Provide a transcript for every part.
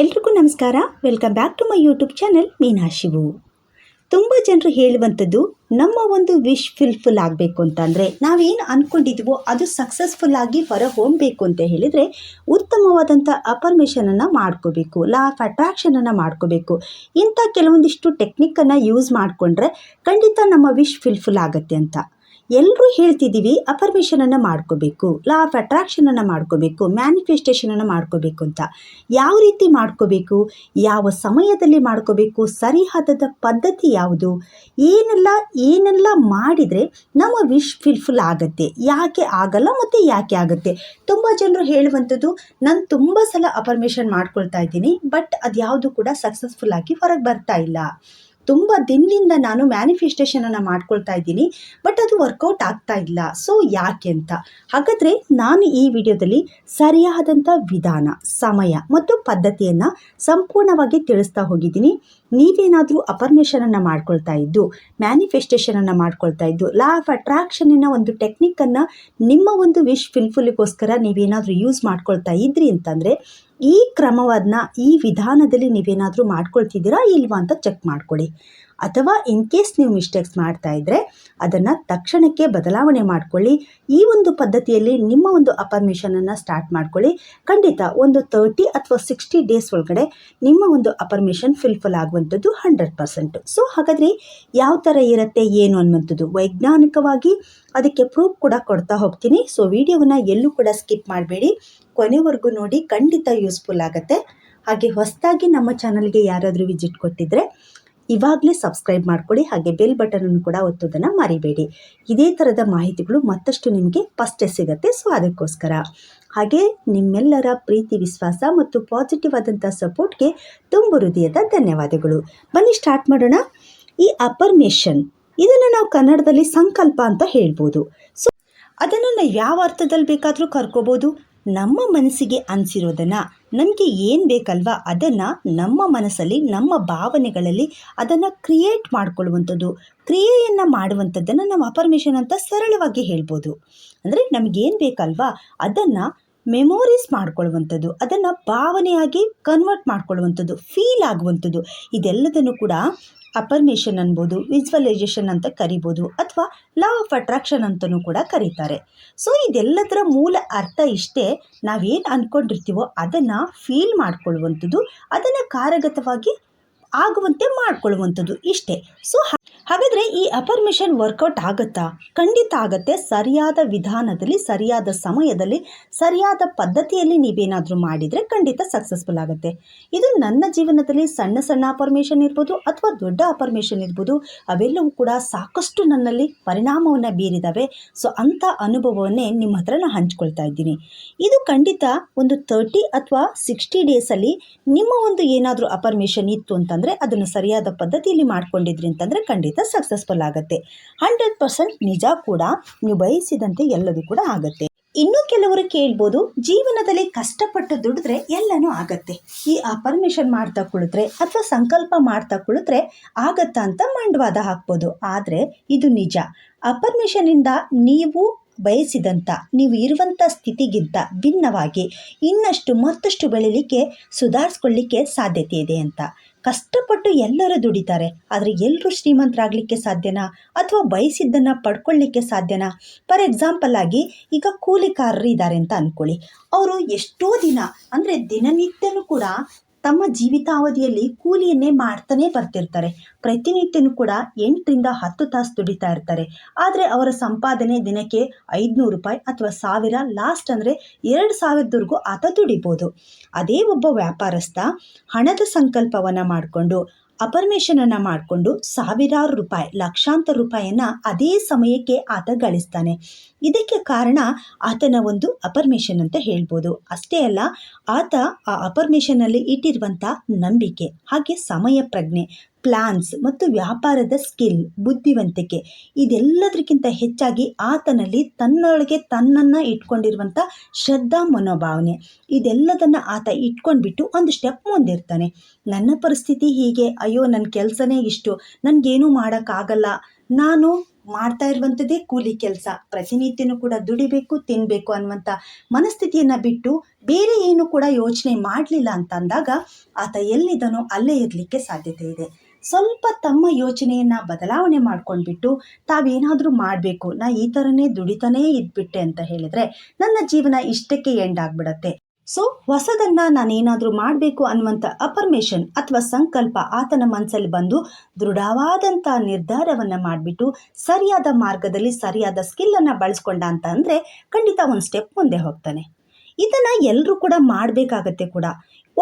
ಎಲ್ರಿಗೂ ನಮಸ್ಕಾರ. Welcome back to my YouTube channel Meena Shivu ತುಂಬ ಜನರು ಹೇಳುವಂಥದ್ದು, ನಮ್ಮ ಒಂದು ವಿಶ್ ಫಿಲ್ಫುಲ್ ಆಗಬೇಕು ಅಂತಂದರೆ, ನಾವೇನು ಅಂದ್ಕೊಂಡಿದ್ವೋ ಅದು ಸಕ್ಸಸ್ಫುಲ್ ಆಗಿ ಹೊರ ಹೊಮ್ಮಬೇಕು ಅಂತ ಹೇಳಿದರೆ, ಉತ್ತಮವಾದಂಥ ಅಪರ್ಮಿಷನನ್ನು ಮಾಡ್ಕೋಬೇಕು ಲಾ ಆಫ್ ಅಟ್ರಾಕ್ಷನನ್ನು ಮಾಡ್ಕೋಬೇಕು. ಇಂಥ ಕೆಲವೊಂದಿಷ್ಟು ಟೆಕ್ನಿಕ್ಕನ್ನು ಯೂಸ್ ಮಾಡಿಕೊಂಡ್ರೆ ಖಂಡಿತ ನಮ್ಮ ವಿಶ್ ಫಿಲ್ಫುಲ್ ಆಗುತ್ತೆ ಅಂತ. ಎಲ್ಲರೂ ಹೇಳ್ತಿದ್ದೀವಿ ಅಫರ್ಮೇಷನನ್ನು ಮಾಡ್ಕೋಬೇಕು ಲಾ ಆಫ್ ಅಟ್ರಾಕ್ಷನನ್ನು ಮಾಡ್ಕೋಬೇಕು ಮ್ಯಾನಿಫೆಸ್ಟೇಷನನ್ನು ಮಾಡ್ಕೋಬೇಕು ಅಂತ. ಯಾವ ರೀತಿ ಮಾಡ್ಕೋಬೇಕು, ಯಾವ ಸಮಯದಲ್ಲಿ ಮಾಡ್ಕೋಬೇಕು ಸರಿಯಾದ ಪದ್ಧತಿ ಯಾವುದು, ಏನೆಲ್ಲ ಏನೆಲ್ಲ ಮಾಡಿದರೆ ನಮ್ಮ ವಿಶ್ ಫಿಲ್ಫುಲ್ ಆಗುತ್ತೆ, ಯಾಕೆ ಆಗಲ್ಲ ಮತ್ತು ಯಾಕೆ ಆಗುತ್ತೆ. ತುಂಬ ಜನರು ಹೇಳುವಂಥದ್ದು, ನಾನು ತುಂಬ ಸಲ ಅಫರ್ಮೇಷನ್ ಮಾಡ್ಕೊಳ್ತಾ ಇದ್ದೀನಿ ಬಟ್ ಅದು ಯಾವುದು ಕೂಡ ಸಕ್ಸಸ್ಫುಲ್ ಆಗಿ ಹೊರಗೆ ಬರ್ತಾ ಇಲ್ಲ. ತುಂಬ ದಿನದಿಂದ ನಾನು ಮ್ಯಾನಿಫೆಸ್ಟೇಷನನ್ನು ಮಾಡ್ಕೊಳ್ತಾ ಇದ್ದೀನಿ ಬಟ್ ಅದು ವರ್ಕೌಟ್ ಆಗ್ತಾ ಇಲ್ಲ. ಸೊ ಯಾಕೆ ಅಂತ? ಹಾಗಾದರೆ ನಾನು ಈ ವಿಡಿಯೋದಲ್ಲಿ ಸರಿಯಾದಂಥ ವಿಧಾನ, ಸಮಯ ಮತ್ತು ಪದ್ಧತಿಯನ್ನು ಸಂಪೂರ್ಣವಾಗಿ ತಿಳಿಸ್ತಾ ಹೋಗಿದ್ದೀನಿ. ನೀವೇನಾದರೂ ಅಪರ್ಮೇಷನನ್ನು ಮಾಡ್ಕೊಳ್ತಾ ಇದ್ದು ಮ್ಯಾನಿಫೆಸ್ಟೇಷನನ್ನು ಮಾಡ್ಕೊಳ್ತಾ ಇದ್ದು ಲಾ ಆಫ್ ಅಟ್ರಾಕ್ಷನಿನ ಒಂದು ಟೆಕ್ನಿಕ್ಕನ್ನು ನಿಮ್ಮ ಒಂದು ವಿಶ್ ಫಿಲ್ಫುಲಿಗೋಸ್ಕರ ನೀವೇನಾದರೂ ಯೂಸ್ ಮಾಡ್ಕೊಳ್ತಾ ಇದ್ರಿ ಅಂತಂದರೆ ಈ ಕ್ರಮವನ್ನು ಈ ವಿಧಾನದಲ್ಲಿ ನೀವೇನಾದರೂ ಮಾಡ್ಕೊಳ್ತಿದ್ದೀರಾ ಇಲ್ವಾ ಅಂತ ಚೆಕ್ ಮಾಡ್ಕೊಳ್ಳಿ. ಅಥವಾ ಇನ್ ಕೇಸ್ ನೀವು ಮಿಸ್ಟೇಕ್ಸ್ ಮಾಡ್ತಾ ಇದ್ದರೆ ಅದನ್ನು ತಕ್ಷಣಕ್ಕೆ ಬದಲಾವಣೆ ಮಾಡಿಕೊಳ್ಳಿ. ಈ ಒಂದು ಪದ್ಧತಿಯಲ್ಲಿ ನಿಮ್ಮ ಒಂದು ಅಪರ್ಮಿಷನನ್ನು ಸ್ಟಾರ್ಟ್ ಮಾಡ್ಕೊಳ್ಳಿ. ಖಂಡಿತ ಒಂದು ತರ್ಟಿ ಅಥವಾ ಸಿಕ್ಸ್ಟಿ ಡೇಸ್ ಒಳಗಡೆ ನಿಮ್ಮ ಒಂದು ಅಪರ್ಮಿಷನ್ ಫಿಲ್ಫುಲ್ ಆಗುವಂಥದ್ದು ಹಂಡ್ರೆಡ್ ಪರ್ಸೆಂಟು ಸೊ ಹಾಗಾದರೆ ಯಾವ ಥರ ಇರುತ್ತೆ, ಏನು ಅನ್ನುವಂಥದ್ದು ವೈಜ್ಞಾನಿಕವಾಗಿ ಅದಕ್ಕೆ ಪ್ರೂಫ್ ಕೂಡ ಕೊಡ್ತಾ ಹೋಗ್ತೀನಿ. ಸೊ ವಿಡಿಯೋವನ್ನು ಎಲ್ಲೂ ಕೂಡ ಸ್ಕಿಪ್ ಮಾಡಬೇಡಿ. ಕೊನೆವರೆಗೂ ನೋಡಿ, ಖಂಡಿತ ಯೂಸ್ಫುಲ್ ಆಗುತ್ತೆ. ಹಾಗೆ ಹೊಸದಾಗಿ ನಮ್ಮ ಚಾನಲ್ಗೆ ಯಾರಾದರೂ ವಿಸಿಟ್ ಕೊಟ್ಟಿದ್ದರೆ ಇವಾಗಲೇ ಸಬ್ಸ್ಕ್ರೈಬ್ ಮಾಡಿಕೊಳ್ಳಿ ಹಾಗೆ ಬೆಲ್ ಬಟನನ್ನು ಕೂಡ ಒತ್ತೋದನ್ನು ಮರಿಬೇಡಿ. ಇದೇ ಥರದ ಮಾಹಿತಿಗಳು ಮತ್ತಷ್ಟು ನಿಮಗೆ ಫಸ್ಟೇ ಸಿಗುತ್ತೆ ಸೊ ಅದಕ್ಕೋಸ್ಕರ. ಹಾಗೆ ನಿಮ್ಮೆಲ್ಲರ ಪ್ರೀತಿ, ವಿಶ್ವಾಸ ಮತ್ತು ಪಾಸಿಟಿವ್ ಆದಂಥ ಸಪೋರ್ಟ್ಗೆ ತುಂಬ ಹೃದಯದ ಧನ್ಯವಾದಗಳು. ಬನ್ನಿ ಸ್ಟಾರ್ಟ್ ಮಾಡೋಣ. ಈ ಅಪರ್ಮೇಷನ್ ಇದನ್ನು ನಾವು ಕನ್ನಡದಲ್ಲಿ ಸಂಕಲ್ಪ ಅಂತ ಹೇಳ್ಬೋದು. ಸೊ ಅದನ್ನು ನಾವು ಯಾವ ಅರ್ಥದಲ್ಲಿ ಬೇಕಾದರೂ ಕರ್ಕೋಬೋದು. ನಮ್ಮ ಮನಸ್ಸಿಗೆ ಅನಿಸಿರೋದನ್ನು ನಮಗೆ ಏನು ಬೇಕಲ್ವಾ ಅದನ್ನು ನಮ್ಮ ಮನಸ್ಸಲ್ಲಿ, ನಮ್ಮ ಭಾವನೆಗಳಲ್ಲಿ ಅದನ್ನು ಕ್ರಿಯೇಟ್ ಮಾಡ್ಕೊಳ್ಳುವಂಥದ್ದು. ಕ್ರಿಯೆಯನ್ನು ಮಾಡುವಂಥದ್ದನ್ನು ನಾವು ಅಪರ್ಮೇಷನ್ ಅಂತ ಸರಳವಾಗಿ ಹೇಳ್ಬೋದು. ಅಂದರೆ ನಮಗೇನು ಬೇಕಲ್ವಾ ಅದನ್ನು ಮೆಮೊರೀಸ್ ಮಾಡ್ಕೊಳ್ಳುವಂಥದ್ದು, ಅದನ್ನು ಭಾವನೆಯಾಗಿ ಕನ್ವರ್ಟ್ ಮಾಡ್ಕೊಳ್ಳುವಂಥದ್ದು ಫೀಲ್ ಆಗುವಂಥದ್ದು. ಇದೆಲ್ಲದನ್ನು ಕೂಡ ಅಪರ್ಮೇಷನ್ ಅನ್ಬೋದು ವಿಜುವಲೈಜೇಷನ್ ಅಂತ ಕರಿಬೋದು ಅಥವಾ ಲಾ ಆಫ್ ಅಟ್ರಾಕ್ಷನ್ ಅಂತಲೂ ಕೂಡ ಕರೀತಾರೆ. ಸೊ ಇದೆಲ್ಲದರ ಮೂಲ ಅರ್ಥ ಇಷ್ಟೇ, ನಾವೇನು ಅಂದ್ಕೊಂಡಿರ್ತೀವೋ ಅದನ್ನು ಫೀಲ್ ಮಾಡ್ಕೊಳ್ಳುವಂಥದ್ದು, ಅದನ್ನು ಕಾರ್ಯಗತವಾಗಿ ಆಗುವಂತೆ ಮಾಡ್ಕೊಳ್ಳುವಂಥದ್ದು ಇಷ್ಟೇ. ಸೊ ಹಾಗಾದರೆ ಈ ಅಪರ್ಮಿಷನ್ ವರ್ಕೌಟ್ ಆಗುತ್ತಾ? ಖಂಡಿತ ಆಗುತ್ತೆ. ಸರಿಯಾದ ವಿಧಾನದಲ್ಲಿ, ಸರಿಯಾದ ಸಮಯದಲ್ಲಿ, ಸರಿಯಾದ ಪದ್ಧತಿಯಲ್ಲಿ ನೀವೇನಾದರೂ ಮಾಡಿದರೆ ಖಂಡಿತ ಸಕ್ಸಸ್ಫುಲ್ ಆಗುತ್ತೆ. ಇದು ನನ್ನ ಜೀವನದಲ್ಲಿ ಸಣ್ಣ ಸಣ್ಣ ಅಪರ್ಮೇಷನ್ ಇರ್ಬೋದು ಅಥವಾ ದೊಡ್ಡ ಅಪರ್ಮೇಷನ್ ಇರ್ಬೋದು, ಅವೆಲ್ಲವೂ ಕೂಡ ಸಾಕಷ್ಟು ನನ್ನಲ್ಲಿ ಪರಿಣಾಮವನ್ನು ಬೀರಿದಾವೆ. ಸೊ ಅಂಥ ಅನುಭವವನ್ನೇ ನಿಮ್ಮ ಹತ್ರ ನಾನು ಹಂಚ್ಕೊಳ್ತಾ ಇದ್ದೀನಿ. ಇದು ಖಂಡಿತ ಒಂದು ತರ್ಟಿ ಅಥವಾ ಸಿಕ್ಸ್ಟಿ ಡೇಸಲ್ಲಿ ನಿಮ್ಮ ಒಂದು ಏನಾದರೂ ಅಪರ್ಮೇಷನ್ ಇತ್ತು ಅಂತಂದರೆ ಅದನ್ನು ಸರಿಯಾದ ಪದ್ಧತಿಯಲ್ಲಿ ಮಾಡ್ಕೊಂಡಿದ್ರಿ ಅಂತಂದರೆ ಖಂಡಿತ ಸಕ್ಸಸ್ಫುಲ್ ಆಗುತ್ತೆ. ಹಂಡ್ರೆಡ್ ಪರ್ಸೆಂಟ್ ನಿಜ ಕೂಡ ನೀವು ಬಯಸಿದಂತೆ ಎಲ್ಲದೂ ಕೂಡ ಆಗುತ್ತೆ. ಇನ್ನು ಕೆಲವರು ಕೇಳ್ಬೋದು, ಜೀವನದಲ್ಲಿ ಕಷ್ಟಪಟ್ಟು ದುಡಿದ್ರೆ ಎಲ್ಲನೂ ಆಗತ್ತೆ. ಈ ಅಪರ್ಮಿಷನ್ ಮಾಡ್ತಾ ಕುಳಿತರೆ ಅಥವಾ ಸಂಕಲ್ಪ ಮಾಡ್ತಾ ಕುಳಿತರೆ ಆಗತ್ತಾ ಅಂತ ಮಂಡವಾದ ಹಾಕ್ಬೋದು. ಆದರೆ ಇದು ನಿಜ. ಅಪರ್ಮಿಷನಿಂದ ನೀವು ಬಯಸಿದಂಥ ನೀವು ಇರುವಂಥ ಸ್ಥಿತಿಗಿಂತ ಭಿನ್ನವಾಗಿ ಇನ್ನಷ್ಟು ಮತ್ತಷ್ಟು ಬೆಳೀಲಿಕ್ಕೆ, ಸುಧಾರಿಸ್ಕೊಳ್ಳಿಕ್ಕೆ ಸಾಧ್ಯತೆ ಇದೆ ಅಂತ. ಕಷ್ಟಪಟ್ಟು ಎಲ್ಲರೂ ದುಡಿತಾರೆ, ಆದರೆ ಎಲ್ಲರೂ ಶ್ರೀಮಂತರಾಗಲಿಕ್ಕೆ ಸಾಧ್ಯನಾ? ಅಥವಾ ಬಯಸಿದ್ದನ್ನು ಪಡ್ಕೊಳ್ಳಿಕ್ಕೆ ಸಾಧ್ಯನಾ? ಫಾರ್ ಎಕ್ಸಾಂಪಲ್ ಆಗಿ, ಈಗ ಕೂಲಿಕಾರರು ಇದ್ದಾರೆ ಅಂತ ಅಂದ್ಕೊಳ್ಳಿ ಅವರು ಎಷ್ಟೋ ದಿನ, ಅಂದರೆ ದಿನನಿತ್ಯನೂ ಕೂಡ ತಮ್ಮ ಜೀವಿತಾವಧಿಯಲ್ಲಿ ಕೂಲಿಯನ್ನೇ ಮಾಡ್ತಾನೇ ಬರ್ತಿರ್ತಾರೆ. ಪ್ರತಿನಿತ್ಯನೂ ಕೂಡ ಎಂಟರಿಂದ ಹತ್ತು ತಾಸು ದುಡಿತಾ ಇರ್ತಾರೆ. ಆದರೆ ಅವರ ಸಂಪಾದನೆ ದಿನಕ್ಕೆ ಐದುನೂರು ರೂಪಾಯಿ ಅಥವಾ ಸಾವಿರ ಲಾಸ್ಟ್ ಅಂದರೆ ಎರಡು ಸಾವಿರದವರೆಗೂ ಆತ ದುಡಿಬೋದು. ಅದೇ ಒಬ್ಬ ವ್ಯಾಪಾರಸ್ಥ ಹಣದ ಸಂಕಲ್ಪವನ್ನು ಮಾಡಿಕೊಂಡು ಅಪರ್ಮೇಷನನ್ನು ಮಾಡಿಕೊಂಡು ಸಾವಿರಾರು ರೂಪಾಯಿ, ಲಕ್ಷಾಂತರ ರೂಪಾಯಿಯನ್ನು ಅದೇ ಸಮಯಕ್ಕೆ ಆತ ಗಳಿಸ್ತಾನೆ. ಇದಕ್ಕೆ ಕಾರಣ ಆತನ ಒಂದು ಅಪರ್ಮಿಷನ್ ಅಂತ ಹೇಳ್ಬೋದು. ಅಷ್ಟೇ ಅಲ್ಲ, ಆತ ಆ ಅಪರ್ಮೇಷನಲ್ಲಿ ಇಟ್ಟಿರುವಂಥ ನಂಬಿಕೆ, ಹಾಗೆ ಸಮಯ ಪ್ರಜ್ಞೆ ಪ್ಲಾನ್ಸ್ ಮತ್ತು ವ್ಯಾಪಾರದ ಸ್ಕಿಲ್ ಬುದ್ಧಿವಂತಿಕೆ ಇದೆಲ್ಲದಕ್ಕಿಂತ ಹೆಚ್ಚಾಗಿ ಆತನಲ್ಲಿ ತನ್ನೊಳಗೆ ತನ್ನನ್ನು ಇಟ್ಕೊಂಡಿರುವಂಥ ಶ್ರದ್ಧಾ ಮನೋಭಾವನೆ. ಇದೆಲ್ಲದನ್ನು ಆತ ಇಟ್ಕೊಂಡ್ಬಿಟ್ಟು ಒಂದು ಸ್ಟೆಪ್ ಮುಂದಿರ್ತಾನೆ. ನನ್ನ ಪರಿಸ್ಥಿತಿ ಹೀಗೆ, ಅಯ್ಯೋ ನನ್ನ ಕೆಲಸನೇ ಇಷ್ಟು, ನನಗೇನೂ ಮಾಡೋಕ್ಕಾಗಲ್ಲ, ನಾನು ಮಾಡ್ತಾ ಇರುವಂಥದ್ದೇ ಕೂಲಿ ಕೆಲಸ, ಪ್ರತಿನಿತ್ಯನೂ ಕೂಡ ದುಡಿಬೇಕು ತಿನ್ನಬೇಕು ಅನ್ನುವಂಥ ಮನಸ್ಥಿತಿಯನ್ನು ಬಿಟ್ಟು ಬೇರೆ ಏನು ಕೂಡ ಯೋಚನೆ ಮಾಡಲಿಲ್ಲ ಅಂತಂದಾಗ ಆತ ಎಲ್ಲಿದ್ದನೋ ಅಲ್ಲೇ ಇರಲಿಕ್ಕೆ ಸಾಧ್ಯತೆ ಇದೆ. ಸ್ವಲ್ಪ ತಮ್ಮ ಯೋಚನೆಯನ್ನು ಬದಲಾವಣೆ ಮಾಡ್ಕೊಂಡ್ಬಿಟ್ಟು ತಾವೇನಾದರೂ ಮಾಡಬೇಕು, ನಾ ಈ ಥರನೇ ದುಡಿತಾನೇ ಇದ್ಬಿಟ್ಟೆ ಅಂತ ಹೇಳಿದರೆ ನನ್ನ ಜೀವನ ಇಷ್ಟಕ್ಕೆ ಎಂಡ್ ಆಗಿಬಿಡತ್ತೆ. ಸೊ ಹೊಸದನ್ನ ನಾನೇನಾದರೂ ಮಾಡಬೇಕು ಅನ್ನುವಂಥ ಅಪರ್ಮೇಷನ್ ಅಥವಾ ಸಂಕಲ್ಪ ಆತನ ಮನಸ್ಸಲ್ಲಿ ಬಂದು ದೃಢವಾದಂಥ ನಿರ್ಧಾರವನ್ನು ಮಾಡಿಬಿಟ್ಟು ಸರಿಯಾದ ಮಾರ್ಗದಲ್ಲಿ ಸರಿಯಾದ ಸ್ಕಿಲ್ಲನ್ನು ಬಳಸ್ಕೊಂಡ ಅಂತ ಅಂದರೆ ಖಂಡಿತ ಒಂದು ಸ್ಟೆಪ್ ಮುಂದೆ ಹೋಗ್ತಾನೆ. ಇದನ್ನು ಎಲ್ಲರೂ ಕೂಡ ಮಾಡಬೇಕಾಗತ್ತೆ ಕೂಡ.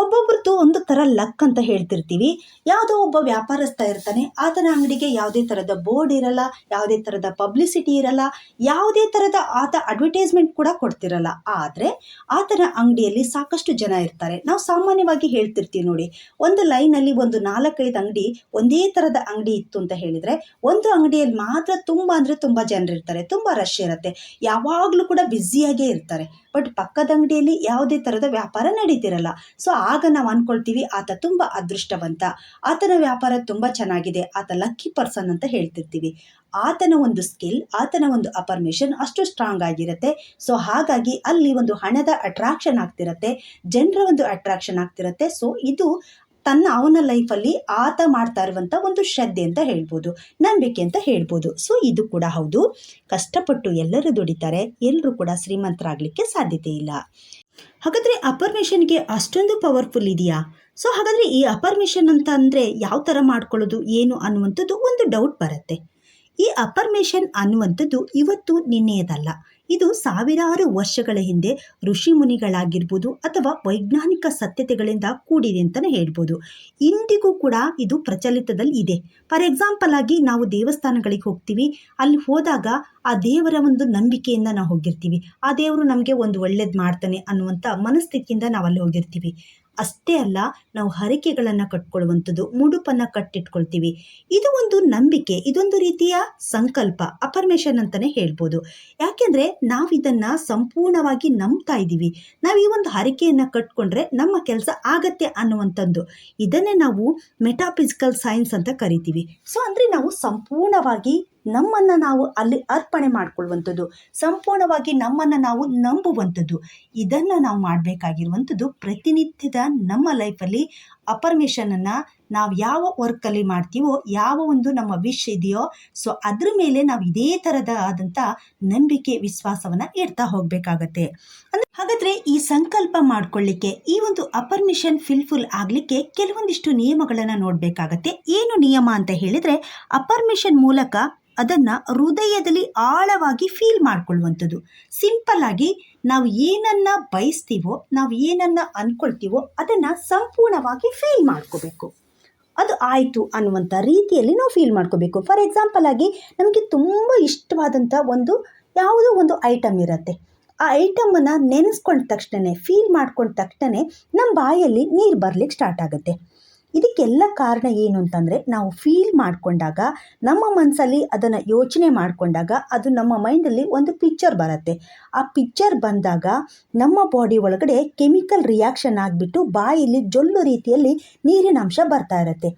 ಒಬ್ಬೊಬ್ರದ್ದು ಒಂದು ಥರ ಲಕ್ ಅಂತ ಹೇಳ್ತಿರ್ತೀವಿ. ಯಾವುದೋ ಒಬ್ಬ ವ್ಯಾಪಾರಸ್ಥ ಇರ್ತಾನೆ, ಆತನ ಅಂಗಡಿಗೆ ಯಾವುದೇ ಥರದ ಬೋರ್ಡ್ ಇರಲ್ಲ, ಯಾವುದೇ ಥರದ ಪಬ್ಲಿಸಿಟಿ ಇರಲ್ಲ, ಯಾವುದೇ ಥರದ ಆತ ಅಡ್ವರ್ಟೈಸ್ಮೆಂಟ್ ಕೂಡ ಕೊಡ್ತಿರಲ್ಲ. ಆದರೆ ಆತನ ಅಂಗಡಿಯಲ್ಲಿ ಸಾಕಷ್ಟು ಜನ ಇರ್ತಾರೆ. ನಾವು ಸಾಮಾನ್ಯವಾಗಿ ಹೇಳ್ತಿರ್ತೀವಿ ನೋಡಿ, ಒಂದು ಲೈನಲ್ಲಿ ಒಂದು ನಾಲ್ಕೈದು ಅಂಗಡಿ ಒಂದೇ ಥರದ ಅಂಗಡಿ ಇತ್ತು ಅಂತ ಹೇಳಿದರೆ, ಒಂದು ಅಂಗಡಿಯಲ್ಲಿ ಮಾತ್ರ ತುಂಬ ಅಂದರೆ ತುಂಬ ಜನರಿರ್ತಾರೆ ತುಂಬ ರಶ್ ಇರುತ್ತೆ. ಯಾವಾಗಲೂ ಕೂಡ ಬ್ಯುಸಿಯಾಗೇ ಇರ್ತಾರೆ. ಬಟ್ ಪಕ್ಕದ ಅಂಗಡಿಯಲ್ಲಿ ಯಾವುದೇ ಥರದ ವ್ಯಾಪಾರ ನಡೀತಿರಲ್ಲ. ಸೊ ಆಗ ನಾವು ಅಂದ್ಕೊಳ್ತೀವಿ ಆತ ತುಂಬ ಅದೃಷ್ಟವಂತ. ಆತನ ವ್ಯಾಪಾರ ತುಂಬ ಚೆನ್ನಾಗಿದೆ, ಆತ ಲಕ್ಕಿ ಪರ್ಸನ್ ಅಂತ ಹೇಳ್ತಿರ್ತೀವಿ. ಆತನ ಒಂದು ಸ್ಕಿಲ್ ಆತನ ಒಂದು ಅಪರ್ಮೇಷನ್ ಅಷ್ಟು ಸ್ಟ್ರಾಂಗ್ ಆಗಿರುತ್ತೆ. ಸೊ ಹಾಗಾಗಿ ಅಲ್ಲಿ ಒಂದು ಹಣದ ಅಟ್ರಾಕ್ಷನ್ ಆಗ್ತಿರತ್ತೆ, ಜನರ ಒಂದು ಅಟ್ರಾಕ್ಷನ್ ಆಗ್ತಿರತ್ತೆ. ಸೊ ಇದು ತನ್ನ ಅವನ ಲೈಫಲ್ಲಿ ಆತ ಮಾಡ್ತಾ ಇರುವಂಥ ಒಂದು ಶ್ರದ್ಧೆ ಅಂತ ಹೇಳ್ಬೋದು, ನಂಬಿಕೆ ಅಂತ ಹೇಳ್ಬೋದು. ಸೊ ಇದು ಕೂಡ ಹೌದು. ಕಷ್ಟಪಟ್ಟು ಎಲ್ಲರೂ ದುಡಿತಾರೆ ಎಲ್ಲರೂ ಕೂಡ ಶ್ರೀಮಂತರಾಗಲಿಕ್ಕೆ ಸಾಧ್ಯತೆ ಇಲ್ಲ. ಹಾಗಾದರೆ ಅಪರ್ಮಿಷನ್ಗೆ ಅಷ್ಟೊಂದು ಪವರ್ಫುಲ್ ಇದೆಯಾ? ಸೊ ಹಾಗಾದರೆ ಈ ಅಪರ್ಮಿಷನ್ ಅಂತ ಅಂದರೆ ಯಾವ ಥರ ಮಾಡ್ಕೊಳ್ಳೋದು, ಏನು ಅನ್ನುವಂಥದ್ದು ಒಂದು ಡೌಟ್ ಬರುತ್ತೆ. ಈ ಅಪರ್ಮಿಷನ್ ಅನ್ನುವಂಥದ್ದು ಇವತ್ತು ನಿನ್ನೆಯದಲ್ಲ. ಇದು ಸಾವಿರಾರು ವರ್ಷಗಳ ಹಿಂದೆ ಋಷಿ ಮುನಿಗಳಾಗಿರ್ಬೋದು ಅಥವಾ ವೈಜ್ಞಾನಿಕ ಸತ್ಯತೆಗಳಿಂದ ಕೂಡಿದೆ ಅಂತಲೇ ಹೇಳ್ಬೋದು. ಇಂದಿಗೂ ಕೂಡ ಇದು ಪ್ರಚಲಿತದಲ್ಲಿ ಇದೆ. ಫಾರ್ ಎಕ್ಸಾಂಪಲ್ ಆಗಿ ನಾವು ದೇವಸ್ಥಾನಗಳಿಗೆ ಹೋಗ್ತೀವಿ. ಅಲ್ಲಿ ಹೋದಾಗ ಆ ದೇವರ ಒಂದು ನಂಬಿಕೆಯಿಂದ ನಾವು ಹೋಗಿರ್ತೀವಿ. ಆ ದೇವರು ನಮಗೆ ಒಂದು ಒಳ್ಳೇದು ಮಾಡ್ತಾನೆ ಅನ್ನುವಂಥ ಮನಸ್ಥಿತಿಯಿಂದ ನಾವು ಅಲ್ಲಿ ಹೋಗಿರ್ತೀವಿ. ಅಷ್ಟೇ ಅಲ್ಲ, ನಾವು ಹರಕೆಗಳನ್ನು ಕಟ್ಕೊಳ್ಳುವಂಥದ್ದು, ಮುಡುಪನ್ನು ಕಟ್ಟಿಟ್ಕೊಳ್ತೀವಿ. ಇದು ಒಂದು ನಂಬಿಕೆ, ಇದೊಂದು ರೀತಿಯ ಸಂಕಲ್ಪ, ಅಪರ್ಮೇಷನ್ ಅಂತಲೇ ಹೇಳ್ಬೋದು. ಯಾಕೆಂದರೆ ನಾವು ಇದನ್ನು ಸಂಪೂರ್ಣವಾಗಿ ನಂಬ್ತಾ ಇದ್ದೀವಿ. ನಾವು ಈ ಒಂದು ಹರಕೆಯನ್ನು ಕಟ್ಕೊಂಡ್ರೆ ನಮ್ಮ ಕೆಲಸ ಆಗತ್ತೆ ಅನ್ನುವಂಥದ್ದು. ಇದನ್ನೇ ನಾವು ಮೆಟಾಫಿಸಿಕಲ್ ಸೈನ್ಸ್ ಅಂತ ಕರಿತೀವಿ. ಸೊ, ಅಂದರೆ ನಾವು ಸಂಪೂರ್ಣವಾಗಿ ನಮ್ಮನ್ನು ನಾವು ಅಲ್ಲಿ ಅರ್ಪಣೆ ಮಾಡಿಕೊಳ್ಳುವಂಥದ್ದು, ಸಂಪೂರ್ಣವಾಗಿ ನಮ್ಮನ್ನು ನಾವು ನಂಬುವಂಥದ್ದು, ಇದನ್ನು ನಾವು ಮಾಡಬೇಕಾಗಿರುವಂಥದ್ದು ಪ್ರತಿನಿತ್ಯದ ನಮ್ಮ ಲೈಫಲ್ಲಿ ಅಪರ್ಮಿಷನನ್ನು ನಾವು ಯಾವ ವರ್ಕಲ್ಲಿ ಮಾಡ್ತೀವೋ, ಯಾವ ಒಂದು ನಮ್ಮ ವಿಶ್ ಇದೆಯೋ ಸೊ ಅದ್ರ ಮೇಲೆ ನಾವು ಇದೇ ಥರದ ಆದಂಥ ನಂಬಿಕೆ, ವಿಶ್ವಾಸವನ್ನು ಇಡ್ತಾ ಹೋಗಬೇಕಾಗತ್ತೆ. ಅಂದರೆ ಹಾಗಾದರೆ ಈ ಸಂಕಲ್ಪ ಮಾಡಿಕೊಳ್ಳಿಕ್ಕೆ, ಈ ಒಂದು ಅಪರ್ಮಿಷನ್ ಫಿಲ್ಫುಲ್ ಆಗಲಿಕ್ಕೆ ಕೆಲವೊಂದಿಷ್ಟು ನಿಯಮಗಳನ್ನು ನೋಡಬೇಕಾಗತ್ತೆ. ಏನು ನಿಯಮ ಅಂತ ಹೇಳಿದರೆ ಅಪರ್ಮಿಷನ್ ಮೂಲಕ ಅದನ್ನು ಹೃದಯದಲ್ಲಿ ಆಳವಾಗಿ ಫೀಲ್ ಮಾಡ್ಕೊಳ್ಳುವಂಥದ್ದು. ಸಿಂಪಲ್ ಆಗಿ ನಾವು ಏನನ್ನ ಬಯಸ್ತೀವೋ, ನಾವು ಏನನ್ನ ಅಂದ್ಕೊಳ್ತೀವೋ ಅದನ್ನು ಸಂಪೂರ್ಣವಾಗಿ ಫೀಲ್ ಮಾಡ್ಕೋಬೇಕು. ಅದು ಆಯಿತು ಅನ್ನುವಂಥ ರೀತಿಯಲ್ಲಿ ನಾವು ಫೀಲ್ ಮಾಡ್ಕೋಬೇಕು. ಫಾರ್ ಎಕ್ಸಾಂಪಲ್ ಆಗಿ ನಮಗೆ ತುಂಬ ಇಷ್ಟವಾದಂಥ ಒಂದು, ಯಾವುದೋ ಒಂದು ಐಟಮ್ ಇರುತ್ತೆ. ಆ ಐಟಮನ್ನು ನೆನೆಸ್ಕೊಂಡ ತಕ್ಷಣ ಫೀಲ್ ಮಾಡ್ಕೊಂಡ ತಕ್ಷಣ ನಮ್ಮ ಬಾಯಲ್ಲಿ ನೀರು ಬರಲಿಕ್ಕೆ ಸ್ಟಾರ್ಟ್ ಆಗುತ್ತೆ. ಇದಕ್ಕೆಲ್ಲ ಕಾರಣ ಏನು ಅಂತಂದರೆ ನಾವು ಫೀಲ್ ಮಾಡಿಕೊಂಡಾಗ, ನಮ್ಮ ಮನಸ್ಸಲ್ಲಿ ಅದನ್ನು ಯೋಚನೆ ಮಾಡಿಕೊಂಡಾಗ ಅದು ನಮ್ಮ ಮೈಂಡಲ್ಲಿ ಒಂದು ಪಿಕ್ಚರ್ ಬರುತ್ತೆ. ಆ ಪಿಕ್ಚರ್ ಬಂದಾಗ ನಮ್ಮ ಬಾಡಿ ಒಳಗಡೆ ಕೆಮಿಕಲ್ ರಿಯಾಕ್ಷನ್ ಆಗಿಬಿಟ್ಟು ಬಾಯಲ್ಲಿ ಜೊಲ್ಲು ರೀತಿಯಲ್ಲಿ ನೀರಿನ ಅಂಶ ಬರ್ತಾ ಇರುತ್ತೆ.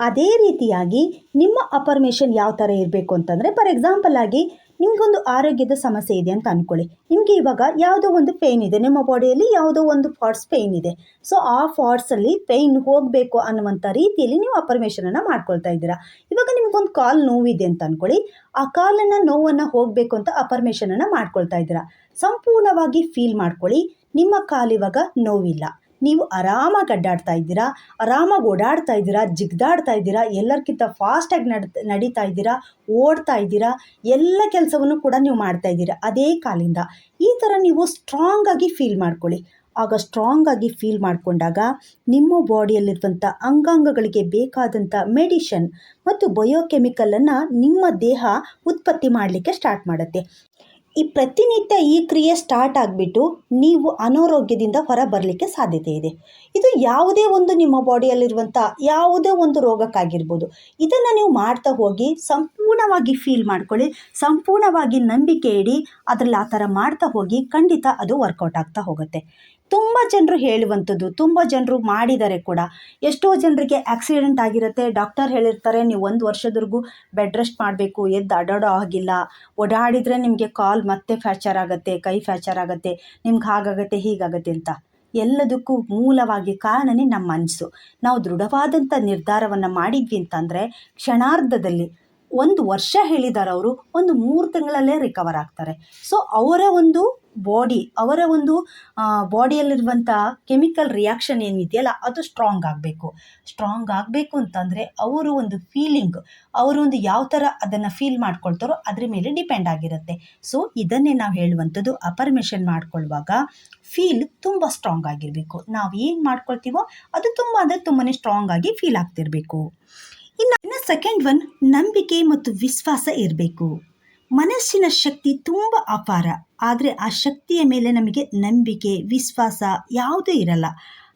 ಅದೇ ರೀತಿಯಾಗಿ ನಿಮ್ಮ ಅಪರ್ಮೇಷನ್ ಯಾವ ಥರ ಇರಬೇಕು ಅಂತಂದರೆ ಫಾರ್ ಎಕ್ಸಾಂಪಲ್ ಆಗಿ ನಿಮಗೊಂದು ಆರೋಗ್ಯದ ಸಮಸ್ಯೆ ಇದೆ ಅಂತ ಅಂದ್ಕೊಳ್ಳಿ ನಿಮಗೆ ಇವಾಗ ಯಾವುದೋ ಒಂದು ಪೇಯ್ನ್ ಇದೆ. ನಿಮ್ಮ ಬಾಡಿಯಲ್ಲಿ ಯಾವುದೋ ಒಂದು ಫಾಟ್ಸ್ ಪೇಯ್ನ್ ಇದೆ. ಸೊ ಆ ಫಾಟ್ಸಲ್ಲಿ ಪೇಯ್ನ್ ಹೋಗಬೇಕು ಅನ್ನುವಂಥ ರೀತಿಯಲ್ಲಿ ನೀವು ಅಪರ್ಮೇಷನನ್ನು ಮಾಡ್ಕೊಳ್ತಾ ಇದ್ದೀರಾ. ಇವಾಗ ನಿಮಗೊಂದು ಕಾಲ್ ನೋವಿದೆ ಅಂತ ಅಂದ್ಕೊಳ್ಳಿ ಆ ಕಾಲನ್ನು, ನೋವನ್ನು ಹೋಗಬೇಕು ಅಂತ ಅಪರ್ಮೇಷನನ್ನು ಮಾಡ್ಕೊಳ್ತಾ ಇದ್ದೀರಾ. ಸಂಪೂರ್ಣವಾಗಿ ಫೀಲ್ ಮಾಡ್ಕೊಳ್ಳಿ. ನಿಮ್ಮ ಕಾಲಿವಾಗ ನೋವಿಲ್ಲ. ನೀವು ಆರಾಮಾಗಿ ಅಡ್ಡಾಡ್ತಾ ಇದ್ದೀರಾ, ಆರಾಮಾಗಿ ಓಡಾಡ್ತಾ ಇದ್ದೀರಾ, ಜಿಗ್ದಾಡ್ತಾ ಇದ್ದೀರಾ ಎಲ್ಲರಿಗಿಂತ ಫಾಸ್ಟಾಗಿ ನಡ್, ನಡೀತಾ ಇದ್ದೀರಾ, ಓಡ್ತಾ ಇದ್ದೀರಾ, ಎಲ್ಲ ಕೆಲಸವನ್ನು ಕೂಡ ನೀವು ಮಾಡ್ತಾ ಇದ್ದೀರಾ ಅದೇ ಕಾಲಿಂದ. ಈ ಥರ ನೀವು ಸ್ಟ್ರಾಂಗಾಗಿ ಫೀಲ್ ಮಾಡ್ಕೊಳ್ಳಿ. ಆಗ ಸ್ಟ್ರಾಂಗಾಗಿ ಫೀಲ್ ಮಾಡಿಕೊಂಡಾಗ ನಿಮ್ಮ ಬಾಡಿಯಲ್ಲಿರುವಂಥ ಅಂಗಾಂಗಗಳಿಗೆ ಬೇಕಾದಂಥ ಮೆಡಿಷನ್ ಮತ್ತು ಬಯೋಕೆಮಿಕಲನ್ನು ನಿಮ್ಮ ದೇಹ ಉತ್ಪತ್ತಿ ಮಾಡಲಿಕ್ಕೆ ಸ್ಟಾರ್ಟ್ ಮಾಡುತ್ತೆ. ಈ ಪ್ರತಿನಿತ್ಯ ಈ ಕ್ರಿಯೆ ಸ್ಟಾರ್ಟ್ ಆಗಿಬಿಟ್ಟು ನೀವು ಅನಾರೋಗ್ಯದಿಂದ ಹೊರ ಬರಲಿಕ್ಕೆ ಸಾಧ್ಯತೆ ಇದೆ. ಇದು ಯಾವುದೇ ಒಂದು ನಿಮ್ಮ ಬಾಡಿಯಲ್ಲಿರುವಂಥ ಯಾವುದೇ ಒಂದು ರೋಗಕ್ಕಾಗಿರ್ಬೋದು. ಇದನ್ನು ನೀವು ಮಾಡ್ತಾ ಹೋಗಿ ಸಂಪೂರ್ಣವಾಗಿ ಫೀಲ್ ಮಾಡ್ಕೊಳ್ಳಿ, ಸಂಪೂರ್ಣವಾಗಿ ನಂಬಿಕೆ ಇಡಿ, ಅದರಲ್ಲಿ ಆ ಥರ ಮಾಡ್ತಾ ಹೋಗಿ ಖಂಡಿತ ಅದು ವರ್ಕೌಟ್ ಆಗ್ತಾ ಹೋಗುತ್ತೆ. ತುಂಬ ಜನರು ಹೇಳುವಂಥದ್ದು, ತುಂಬ ಜನರು ಮಾಡಿದ್ದಾರೆ ಕೂಡ ಎಷ್ಟೋ ಜನರಿಗೆ ಆಕ್ಸಿಡೆಂಟ್ ಆಗಿರುತ್ತೆ. ಡಾಕ್ಟರ್ ಹೇಳಿರ್ತಾರೆ, ನೀವು ಒಂದು ವರ್ಷದವರೆಗೂ ಬೆಡ್ ರೆಸ್ಟ್ ಮಾಡಬೇಕು, ಎದ್ದು ಅಡಾಡೋ ಆಗಿಲ್ಲ ಓಡಾಡಿದರೆ ನಿಮಗೆ ಕಾಲ್ ಮತ್ತೆ ಫ್ರ್ಯಾಕ್ಚರ್ ಆಗುತ್ತೆ, ಕೈ ಫ್ರ್ಯಾಕ್ಚರ್ ಆಗುತ್ತೆ, ನಿಮ್ಗೆ ಹಾಗಾಗತ್ತೆ, ಹೀಗಾಗತ್ತೆ ಅಂತ. ಎಲ್ಲದಕ್ಕೂ ಮೂಲವಾಗಿ ಕಾರಣನೇ ನಮ್ಮ ಮನಸ್ಸು. ನಾವು ದೃಢವಾದಂಥ ನಿರ್ಧಾರವನ್ನು ಮಾಡಿದ್ವಿ ಅಂತಂದರೆ, ಕ್ಷಣಾರ್ಧದಲ್ಲಿ ಒಂದು ವರ್ಷ ಹೇಳಿದ್ದಾರೆ ಅವರು, ಒಂದು ಮೂರು ತಿಂಗಳಲ್ಲೇ ರಿಕವರ್ ಆಗ್ತಾರೆ. ಸೊ ಅವರ ಒಂದು ಬಾಡಿ ಅವರ ಒಂದು ಬಾಡಿಯಲ್ಲಿರುವಂಥ ಕೆಮಿಕಲ್ ರಿಯಾಕ್ಷನ್ ಏನಿದೆಯಲ್ಲ, ಅದು ಸ್ಟ್ರಾಂಗ್ ಆಗಬೇಕು. ಸ್ಟ್ರಾಂಗ್ ಆಗಬೇಕು ಅಂತಂದರೆ ಅವರು ಒಂದು ಫೀಲಿಂಗ್ ಅವರು ಒಂದು ಯಾವ ಥರ ಅದನ್ನು ಫೀಲ್ ಮಾಡ್ಕೊಳ್ತಾರೋ ಅದ್ರ ಮೇಲೆ ಡಿಪೆಂಡ್ ಆಗಿರುತ್ತೆ. ಸೊ ಇದನ್ನೇ ನಾವು ಹೇಳುವಂಥದ್ದು ಅಪರ್ಮಿಷನ್ ಮಾಡ್ಕೊಳ್ಳುವಾಗ ಫೀಲ್ ತುಂಬ ಸ್ಟ್ರಾಂಗ್ ಆಗಿರಬೇಕು. ನಾವು ಏನು ಮಾಡ್ಕೊಳ್ತೀವೋ ಅದು ತುಂಬ ಅಂದರೆ ತುಂಬಾ ಸ್ಟ್ರಾಂಗ್ ಆಗಿ ಫೀಲ್ ಆಗ್ತಿರಬೇಕು. ಇನ್ನು ಇನ್ನು ಸೆಕೆಂಡ್ ಒನ್ ನಂಬಿಕೆ ಮತ್ತು ವಿಶ್ವಾಸ ಇರಬೇಕು. ಮನಸ್ಸಿನ ಶಕ್ತಿ ತುಂಬ ಅಪಾರ. ಆದರೆ ಆ ಶಕ್ತಿಯ ಮೇಲೆ ನಮಗೆ ನಂಬಿಕೆ, ವಿಶ್ವಾಸ ಯಾವುದೂ ಇರಲ್ಲ.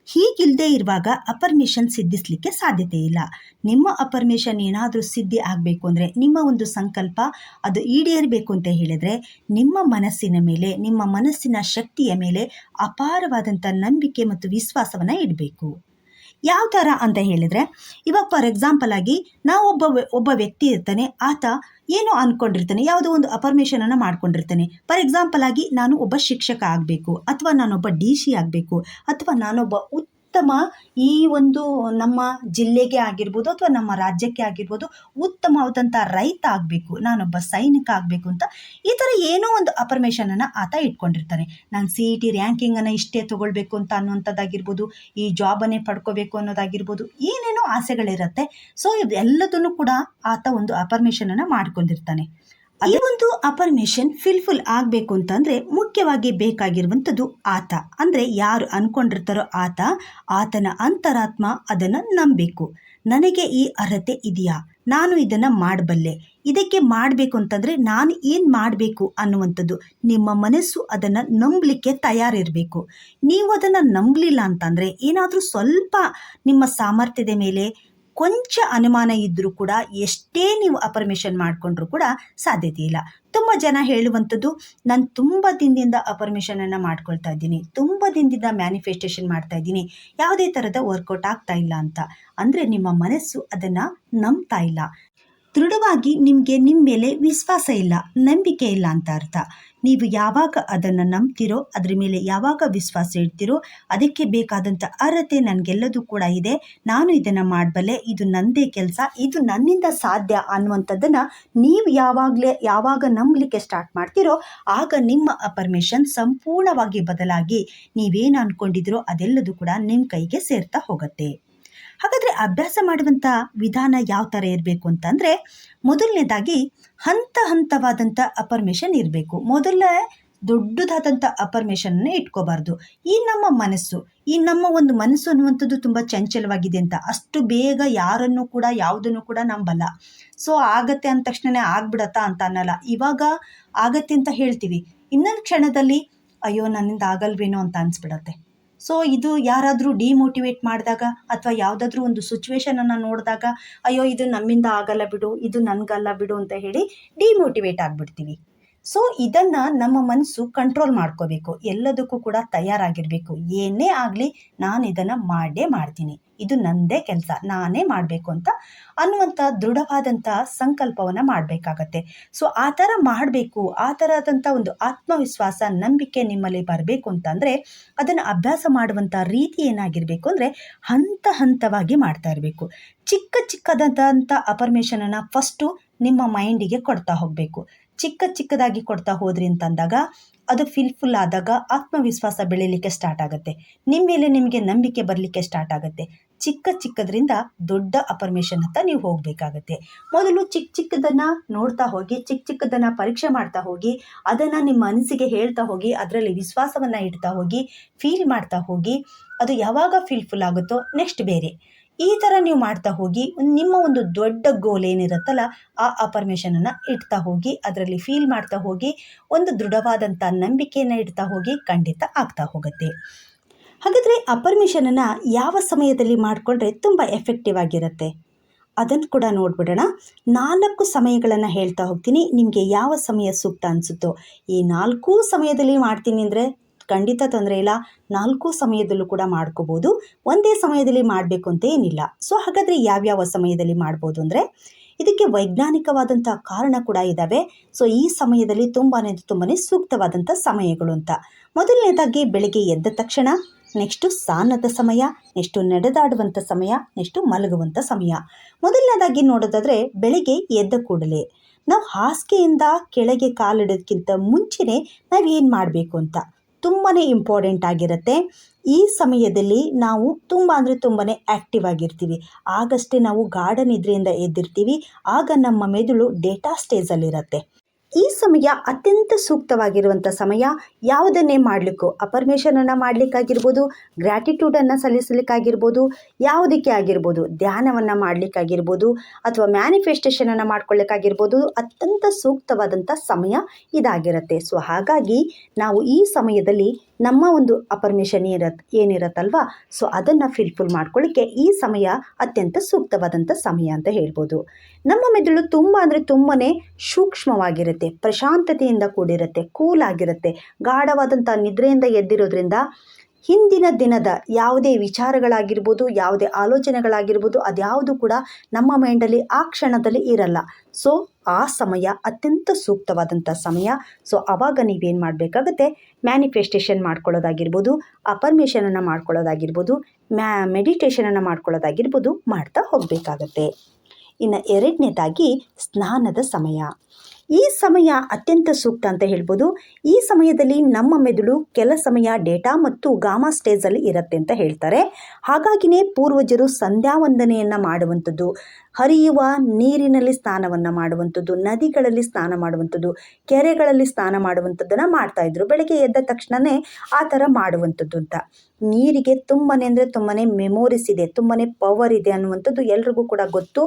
ಹೀಗಿಲ್ಲದೆ ಇರುವಾಗ ಅಪರ್ಮಿಷನ್ ಸಿದ್ಧಿಸಲಿಕ್ಕೆ ಸಾಧ್ಯತೆ ಇಲ್ಲ. ನಿಮ್ಮ ಅಪರ್ಮಿಷನ್ ಏನಾದರೂ ಸಿದ್ಧಿ ಆಗಬೇಕು ಅಂದರೆ ನಿಮ್ಮ ಒಂದು ಸಂಕಲ್ಪ, ಅದು ಈಡೇರಬೇಕು ಅಂತ ಹೇಳಿದರೆ ನಿಮ್ಮ ಮನಸ್ಸಿನ ಮೇಲೆ, ನಿಮ್ಮ ಮನಸ್ಸಿನ ಶಕ್ತಿಯ ಮೇಲೆ ಅಪಾರವಾದಂಥ ನಂಬಿಕೆ ಮತ್ತು ವಿಶ್ವಾಸವನ್ನು ಇಡಬೇಕು. ಯಾವ ಥರ ಅಂತ ಹೇಳಿದರೆ, ಇವಾಗ ಫಾರ್ ಎಕ್ಸಾಂಪಲ್ ಆಗಿ ನಾವು ಒಬ್ಬ ಒಬ್ಬ ವ್ಯಕ್ತಿ ಇರ್ತಾನೆ, ಆತ ಏನೋ ಅಂದ್ಕೊಂಡಿರ್ತಾನೆ ಯಾವುದೋ ಒಂದು ಅಪರ್ಮೇಷನನ್ನು ಮಾಡ್ಕೊಂಡಿರ್ತಾನೆ. ಫಾರ್ ಎಕ್ಸಾಂಪಲ್ ಆಗಿ ನಾನು ಒಬ್ಬ ಶಿಕ್ಷಕ ಆಗಬೇಕು, ಅಥವಾ ನಾನೊಬ್ಬ ಡಿ ಸಿ ಆಗಬೇಕು, ಅಥವಾ ನಾನೊಬ್ಬ ಉತ್ತಮ ಈ ಒಂದು ನಮ್ಮ ಜಿಲ್ಲೆಗೆ ಆಗಿರ್ಬೋದು ಅಥವಾ ನಮ್ಮ ರಾಜ್ಯಕ್ಕೆ ಆಗಿರ್ಬೋದು ಉತ್ತಮವಾದಂಥ ರೈತ ಆಗಬೇಕು, ನಾನೊಬ್ಬ ಸೈನಿಕ ಆಗಬೇಕು ಅಂತ ಈ ಥರ ಏನೋ ಒಂದು ಅಪರ್ಮೇಷನನ್ನು ಆತ ಇಟ್ಕೊಂಡಿರ್ತಾನೆ. ನಾನು ಸಿ ಇ ಟಿ ರ್ಯಾಂಕಿಂಗನ್ನು ಇಷ್ಟೇ ತೊಗೊಳ್ಬೇಕು ಅಂತ ಅನ್ನುವಂಥದ್ದಾಗಿರ್ಬೋದು, ಈ ಜಾಬನ್ನೇ ಪಡ್ಕೋಬೇಕು ಅನ್ನೋದಾಗಿರ್ಬೋದು, ಏನೇನೋ ಆಸೆಗಳಿರುತ್ತೆ. ಸೊ ಇದೆಲ್ಲದನ್ನು ಕೂಡ ಆತ ಒಂದು ಅಪರ್ಮೇಷನನ್ನು ಮಾಡ್ಕೊಂಡಿರ್ತಾನೆ. ಈ ಒಂದು ಅಪರ್ಮಿಷನ್ ಫಿಲ್ಫುಲ್ ಆಗಬೇಕು ಅಂತಂದರೆ ಮುಖ್ಯವಾಗಿ ಬೇಕಾಗಿರುವಂಥದ್ದು ಆತ. ಅಂದರೆ ಯಾರು ಅಂದ್ಕೊಂಡಿರ್ತಾರೋ ಆತ, ಆತನ ಅಂತರಾತ್ಮ ಅದನ್ನು ನಂಬಬೇಕು ನನಗೆ ಈ ಅರ್ಹತೆ ಇದೆಯಾ? ನಾನು ಇದನ್ನು ಮಾಡಬಲ್ಲೆ. ಇದಕ್ಕೆ ಮಾಡಬೇಕು ಅಂತಂದರೆ ನಾನು ಏನು ಮಾಡಬೇಕು ಅನ್ನುವಂಥದ್ದು ನಿಮ್ಮ ಮನಸ್ಸು ಅದನ್ನು ನಂಬಲಿಕ್ಕೆ ತಯಾರಿರಬೇಕು. ನೀವು ಅದನ್ನು ನಂಬಲಿಲ್ಲ ಅಂತಂದರೆ ಏನಾದರೂ ಸ್ವಲ್ಪ ನಿಮ್ಮ ಸಾಮರ್ಥ್ಯದ ಮೇಲೆ ಕೊಂಚ ಅನುಮಾನ ಇದ್ದರೂ ಕೂಡ ಎಷ್ಟೇ ನೀವು ಅಪರ್ಮಿಷನ್ ಮಾಡಿಕೊಂಡ್ರೂ ಕೂಡ ಸಾಧ್ಯತೆ ಇಲ್ಲ. ತುಂಬ ಜನ ಹೇಳುವಂಥದ್ದು, ನಾನು ತುಂಬ ದಿನದಿಂದ ಅಪರ್ಮಿಷನನ್ನು ಮಾಡ್ಕೊಳ್ತಾ ಇದ್ದೀನಿ, ತುಂಬ ದಿನದಿಂದ ಮ್ಯಾನಿಫೆಸ್ಟೇಷನ್ ಮಾಡ್ತಾ ಇದ್ದೀನಿ, ಯಾವುದೇ ಥರದ ವರ್ಕೌಟ್ ಆಗ್ತಾ ಇಲ್ಲ ಅಂತ. ಅಂದರೆ ನಿಮ್ಮ ಮನಸ್ಸು ಅದನ್ನು ನಂಬ್ತಾ ಇಲ್ಲ. ದೃಢವಾಗಿ ನಿಮಗೆ ನಿಮ್ಮ ಮೇಲೆ ವಿಶ್ವಾಸ ಇಲ್ಲ, ನಂಬಿಕೆ ಇಲ್ಲ ಅಂತ ಅರ್ಥ. ನೀವು ಯಾವಾಗ ಅದನ್ನು ನಂಬ್ತಿರೋ, ಅದ್ರ ಮೇಲೆ ಯಾವಾಗ ವಿಶ್ವಾಸ ಇಡ್ತಿರೋ, ಅದಕ್ಕೆ ಬೇಕಾದಂಥ ಅರ್ಹತೆ ನನಗೆಲ್ಲದೂ ಕೂಡ ಇದೆ. ನಾನು ಇದನ್ನು ಮಾಡಬಲ್ಲೆ, ಇದು ನನ್ನದೇ ಕೆಲಸ, ಇದು ನನ್ನಿಂದ ಸಾಧ್ಯ ಅನ್ನುವಂಥದ್ದನ್ನು ನೀವು ಯಾವಾಗಲೇ, ಯಾವಾಗ ನಂಬಲಿಕ್ಕೆ ಸ್ಟಾರ್ಟ್ ಮಾಡ್ತಿರೋ, ಆಗ ನಿಮ್ಮ ಪರ್ಮಿಷನ್ ಸಂಪೂರ್ಣವಾಗಿ ಬದಲಾಗಿ ನೀವೇನು ಅಂದ್ಕೊಂಡಿದ್ರೋ ಅದೆಲ್ಲದೂ ಕೂಡ ನಿಮ್ಮ ಕೈಗೆ ಸೇರ್ತಾ ಹೋಗುತ್ತೆ. ಹಾಗಾದರೆ ಅಭ್ಯಾಸ ಮಾಡುವಂಥ ವಿಧಾನ ಯಾವ ಥರ ಇರಬೇಕು ಅಂತಂದರೆ ಮೊದಲನೇದಾಗಿ ಹಂತ ಹಂತವಾದಂಥ ಅಪರ್ಮೇಷನ್ ಇರಬೇಕು. ಮೊದಲ ದೊಡ್ಡದಾದಂಥ ಅಪರ್ಮೇಷನ್ನ ಇಟ್ಕೋಬಾರ್ದು. ಈ ನಮ್ಮ ಮನಸ್ಸು, ಈ ನಮ್ಮ ಒಂದು ಮನಸ್ಸು ಅನ್ನುವಂಥದ್ದು ತುಂಬ ಚಂಚಲವಾಗಿದೆ ಅಂತ. ಅಷ್ಟು ಬೇಗ ಯಾರನ್ನು ಕೂಡ, ಯಾವುದನ್ನು ಕೂಡ ನಂಬಲ್ಲ. ಸೊ ಆಗತ್ತೆ ಅಂದ ತಕ್ಷಣನೇ ಆಗ್ಬಿಡತ್ತಾ ಅಂತ ಅನ್ನಲ್ಲ. ಇವಾಗ ಆಗತ್ತೆ ಅಂತ ಹೇಳ್ತೀವಿ. ಇನ್ನೊಂದು ಕ್ಷಣದಲ್ಲಿ, ಅಯ್ಯೋ, ನನ್ನಿಂದ ಆಗಲ್ವೇನೋ ಅಂತ ಅನ್ಸ್ಬಿಡತ್ತೆ. ಸೊ ಇದು ಯಾರಾದರೂ ಡಿಮೋಟಿವೇಟ್ ಮಾಡಿದಾಗ ಅಥವಾ ಯಾವುದಾದ್ರೂ ಒಂದು ಸಿಚುವೇಶನನ್ನು ನೋಡಿದಾಗ, ಅಯ್ಯೋ, ಇದು ನಮ್ಮಿಂದ ಆಗಲ್ಲ ಬಿಡು, ಇದು ನನಗಲ್ಲ ಬಿಡು ಅಂತ ಹೇಳಿ ಡಿಮೋಟಿವೇಟ್ ಆಗಿಬಿಡ್ತೀವಿ. ಸೊ ಇದನ್ನು ನಮ್ಮ ಮನಸ್ಸು ಕಂಟ್ರೋಲ್ ಮಾಡ್ಕೋಬೇಕು. ಎಲ್ಲದಕ್ಕೂ ಕೂಡ ತಯಾರಾಗಿರಬೇಕು. ಏನೇ ಆಗಲಿ ನಾನು ಇದನ್ನು ಮಾಡೇ ಮಾಡ್ತೀನಿ. ಇದು ನನ್ನದೇ ಕೆಲಸ. ನಾನೇ ಮಾಡಬೇಕು ಅಂತ ಅನ್ನುವಂಥ ದೃಢವಾದಂಥ ಸಂಕಲ್ಪವನ್ನು ಮಾಡಬೇಕಾಗತ್ತೆ. ಸೊ ಆ ಥರ ಮಾಡಬೇಕು, ಆ ಥರದಂಥ ಒಂದು ಆತ್ಮವಿಶ್ವಾಸ, ನಂಬಿಕೆ ನಿಮ್ಮಲ್ಲಿ ಬರಬೇಕು ಅಂತಂದರೆ ಅದನ್ನು ಅಭ್ಯಾಸ ಮಾಡುವಂಥ ರೀತಿ ಏನಾಗಿರಬೇಕು ಅಂದರೆ ಹಂತ ಹಂತವಾಗಿ ಮಾಡ್ತಾ ಇರಬೇಕು. ಚಿಕ್ಕ ಚಿಕ್ಕದಾದಂಥ ಅಪರ್ಮೇಷನನ್ನು ಫಸ್ಟು ನಿಮ್ಮ ಮೈಂಡಿಗೆ ಕೊಡ್ತಾ ಹೋಗಬೇಕು. ಚಿಕ್ಕ ಚಿಕ್ಕದಾಗಿ ಕೊಡ್ತಾ ಹೋದ್ರಿ ಅಂತಂದಾಗ ಅದು ಫಿಲ್ಫುಲ್ ಆದಾಗ ಆತ್ಮವಿಶ್ವಾಸ ಬೆಳೀಲಿಕ್ಕೆ ಸ್ಟಾರ್ಟ್ ಆಗುತ್ತೆ. ನಿಮ್ಮ ಮೇಲೆ ನಿಮಗೆ ನಂಬಿಕೆ ಬರಲಿಕ್ಕೆ ಸ್ಟಾರ್ಟ್ ಆಗುತ್ತೆ. ಚಿಕ್ಕ ಚಿಕ್ಕದ್ರಿಂದ ದೊಡ್ಡ ಅಪರ್ಮೇಷನ್ ಅಂತ ನೀವು ಹೋಗಬೇಕಾಗತ್ತೆ. ಮೊದಲು ಚಿಕ್ಕ ಚಿಕ್ಕದನ್ನು ನೋಡ್ತಾ ಹೋಗಿ, ಚಿಕ್ಕ ಚಿಕ್ಕದನ್ನು ಪರೀಕ್ಷೆ ಮಾಡ್ತಾ ಹೋಗಿ, ಅದನ್ನು ನಿಮ್ಮ ಮನಸ್ಸಿಗೆ ಹೇಳ್ತಾ ಹೋಗಿ, ಅದರಲ್ಲಿ ವಿಶ್ವಾಸವನ್ನು ಇಡ್ತಾ ಹೋಗಿ ಫೀಲ್ ಮಾಡ್ತಾ ಹೋಗಿ, ಅದು ಯಾವಾಗ ಫೀಲ್ಫುಲ್ ಆಗುತ್ತೋ ನೆಕ್ಸ್ಟ್ ಬೇರೆ. ಈ ಥರ ನೀವು ಮಾಡ್ತಾ ಹೋಗಿ, ನಿಮ್ಮ ಒಂದು ದೊಡ್ಡ ಗೋಲ್ ಏನಿರುತ್ತಲ್ಲ, ಆ ಅಪರ್ಮೇಷನನ್ನು ಇಡ್ತಾ ಹೋಗಿ, ಅದರಲ್ಲಿ ಫೀಲ್ ಮಾಡ್ತಾ ಹೋಗಿ, ಒಂದು ದೃಢವಾದಂಥ ನಂಬಿಕೆಯನ್ನು ಇಡ್ತಾ ಹೋಗಿ ಖಂಡಿತ ಆಗ್ತಾ ಹೋಗುತ್ತೆ. ಹಾಗಾದರೆ ಅಪರ್ಮಿಷನನ್ನು ಯಾವ ಸಮಯದಲ್ಲಿ ಮಾಡಿಕೊಂಡ್ರೆ ತುಂಬ ಎಫೆಕ್ಟಿವ್ ಆಗಿರುತ್ತೆ? ಅದನ್ನು ಕೂಡ ನೋಡ್ಬಿಡೋಣ. ನಾಲ್ಕು ಸಮಯಗಳನ್ನು ಹೇಳ್ತಾ ಹೋಗ್ತೀನಿ. ನಿಮಗೆ ಯಾವ ಸಮಯ ಸೂಕ್ತ ಅನಿಸುತ್ತೋ, ಈ ನಾಲ್ಕೂ ಸಮಯದಲ್ಲಿ ಮಾಡ್ತೀನಿ ಅಂದರೆ? ಖಂಡಿತ ತೊಂದರೆ ಇಲ್ಲ. ನಾಲ್ಕು ಸಮಯದಲ್ಲೂ ಕೂಡ ಮಾಡ್ಕೋಬೋದು. ಒಂದೇ ಸಮಯದಲ್ಲಿ ಮಾಡಬೇಕು ಅಂತ ಏನಿಲ್ಲ. ಸೊ ಹಾಗಾದರೆ ಯಾವ್ಯಾವ ಸಮಯದಲ್ಲಿ ಮಾಡ್ಬೋದು ಅಂದರೆ, ಇದಕ್ಕೆ ವೈಜ್ಞಾನಿಕವಾದಂಥ ಕಾರಣ ಕೂಡ ಇದ್ದಾವೆ ಸೊ ಈ ಸಮಯದಲ್ಲಿ ತುಂಬಾ ತುಂಬಾ ಸೂಕ್ತವಾದಂಥ ಸಮಯಗಳು ಅಂತ. ಮೊದಲನೇದಾಗಿ ಬೆಳಗ್ಗೆ ಎದ್ದ ತಕ್ಷಣ ನೆಕ್ಸ್ಟು ಸ್ನಾನದ ಸಮಯ, ನೆಕ್ಸ್ಟು ನಡೆದಾಡುವಂಥ ಸಮಯ, ನೆಕ್ಸ್ಟು ಮಲಗುವಂಥ ಸಮಯ. ಮೊದಲನೇದಾಗಿ ನೋಡೋದಾದರೆ ಬೆಳಿಗ್ಗೆ ಎದ್ದ ಕೂಡಲೇ. ನಾವು ಹಾಸಿಗೆಯಿಂದ ಕೆಳಗೆ ಕಾಲಿಡೋದಕ್ಕಿಂತ ಮುಂಚೆನೇ ನಾವು ಏನು ಮಾಡಬೇಕು ಅಂತ. ತುಂಬಾ ಇಂಪಾರ್ಟೆಂಟ್ ಆಗಿರುತ್ತೆ. ಈ ಸಮಯದಲ್ಲಿ ನಾವು ತುಂಬ ಅಂದರೆ ತುಂಬಾ ಆ್ಯಕ್ಟಿವ್ ಆಗಿರ್ತೀವಿ. ಆಗಷ್ಟೇ ನಾವು ಗಾರ್ಡನ್ ಇದರಿಂದ ಎದ್ದಿರ್ತೀವಿ. ಆಗ ನಮ್ಮ ಮೆದುಳು ಡೇಟಾ ಸ್ಟೇಜಲ್ಲಿರುತ್ತೆ ಈ ಸಮಯ ಅತ್ಯಂತ ಸೂಕ್ತವಾಗಿರುವಂಥ ಸಮಯ ಯಾವುದನ್ನೇ ಮಾಡಲಿಕ್ಕೂ ಅಪರ್ಮೇಷನನ್ನು ಮಾಡಲಿಕ್ಕಾಗಿರ್ಬೋದು ಗ್ರ್ಯಾಟಿಟ್ಯೂಡನ್ನು ಸಲ್ಲಿಸಲಿಕ್ಕಾಗಿರ್ಬೋದು, ಯಾವುದಕ್ಕೆ ಆಗಿರ್ಬೋದು, ಧ್ಯಾನವನ್ನು ಮಾಡಲಿಕ್ಕಾಗಿರ್ಬೋದು, ಅಥವಾ ಮ್ಯಾನಿಫೆಸ್ಟೇಷನನ್ನು ಮಾಡ್ಕೊಳ್ಳಿಕ್ಕಾಗಿರ್ಬೋದು, ಅತ್ಯಂತ ಸೂಕ್ತವಾದಂಥ ಸಮಯ ಇದಾಗಿರುತ್ತೆ. ಸೊ ಹಾಗಾಗಿ ನಾವು ಈ ಸಮಯದಲ್ಲಿ ನಮ್ಮ ಒಂದು ಅಪರ್ಮಿಷನ್ ಇರತ್ ಏನಿರತ್ತಲ್ವ? ಸೊ ಅದನ್ನು ಫಿಲ್ಫುಲ್ ಮಾಡ್ಕೊಳ್ಳಿಕ್ಕೆ ಈ ಸಮಯ ಅತ್ಯಂತ ಸೂಕ್ತವಾದಂಥ ಸಮಯ ಅಂತ ಹೇಳ್ಬೋದು. ನಮ್ಮ ಮೆದುಳು ತುಂಬ ಅಂದರೆ ತುಂಬಾ ಸೂಕ್ಷ್ಮವಾಗಿರುತ್ತೆ, ಪ್ರಶಾಂತತೆಯಿಂದ ಕೂಡಿರುತ್ತೆ, ಕೂಲ್ ಆಗಿರುತ್ತೆ. ಗಾಢವಾದಂಥ ನಿದ್ರೆಯಿಂದ ಎದ್ದಿರೋದ್ರಿಂದ ಹಿಂದಿನ ದಿನದ ಯಾವುದೇ ವಿಚಾರಗಳಾಗಿರ್ಬೋದು, ಯಾವುದೇ ಆಲೋಚನೆಗಳಾಗಿರ್ಬೋದು, ಅದ್ಯಾವುದು ಕೂಡ ನಮ್ಮ ಮೈಂಡಲ್ಲಿ ಆ ಕ್ಷಣದಲ್ಲಿ ಇರಲ್ಲ. ಸೊ, ಆ ಸಮಯ ಅತ್ಯಂತ ಸೂಕ್ತವಾದಂಥ ಸಮಯ. ಸೊ ಆವಾಗ ನೀವೇನು ಮಾಡಬೇಕಾಗತ್ತೆ? ಮ್ಯಾನಿಫೆಸ್ಟೇಷನ್ ಮಾಡ್ಕೊಳ್ಳೋದಾಗಿರ್ಬೋದು, ಅಪರ್ಮೇಷನನ್ನು ಮಾಡ್ಕೊಳ್ಳೋದಾಗಿರ್ಬೋದು, ಮ್ಯಾ, ಮೆಡಿಟೇಷನನ್ನು ಮಾಡ್ಕೊಳ್ಳೋದಾಗಿರ್ಬೋದು ಮಾಡ್ತಾ ಹೋಗಬೇಕಾಗತ್ತೆ. ಇನ್ನು ಎರಡನೇದಾಗಿ ಸ್ನಾನದ ಸಮಯ. ಈ ಸಮಯ ಅತ್ಯಂತ ಸೂಕ್ತ ಅಂತ ಹೇಳ್ಬೋದು. ಈ ಸಮಯದಲ್ಲಿ ನಮ್ಮ ಮೆದುಳು ಕೆಲ ಸಮಯ ಡೇಟಾ ಮತ್ತು ಗಾಮಾ ಸ್ಟೇಜಲ್ಲಿ ಇರುತ್ತೆ ಅಂತ ಹೇಳ್ತಾರೆ. ಹಾಗಾಗಿನೇ ಪೂರ್ವಜರು ಸಂಧ್ಯಾ ವಂದನೆಯನ್ನು ಮಾಡುವಂಥದ್ದು, ಹರಿಯುವ ನೀರಿನಲ್ಲಿ ಸ್ನಾನವನ್ನು ಮಾಡುವಂಥದ್ದು, ನದಿಗಳಲ್ಲಿ ಸ್ನಾನ ಮಾಡುವಂಥದ್ದು, ಕೆರೆಗಳಲ್ಲಿ ಸ್ನಾನ ಮಾಡುವಂಥದ್ದನ್ನು ಮಾಡ್ತಾಯಿದ್ರು ಬೆಳಗ್ಗೆ ಎದ್ದ ತಕ್ಷಣವೇ ಆ ಥರ ಮಾಡುವಂಥದ್ದು ಅಂತ. ನೀರಿಗೆ ತುಂಬಾ ಅಂದರೆ ತುಂಬನೇ ಮೆಮೊರೀಸ್ ಇದೆ, ತುಂಬನೇ ಪವರ್ ಇದೆ ಅನ್ನುವಂಥದ್ದು ಎಲ್ರಿಗೂ ಕೂಡ ಗೊತ್ತು.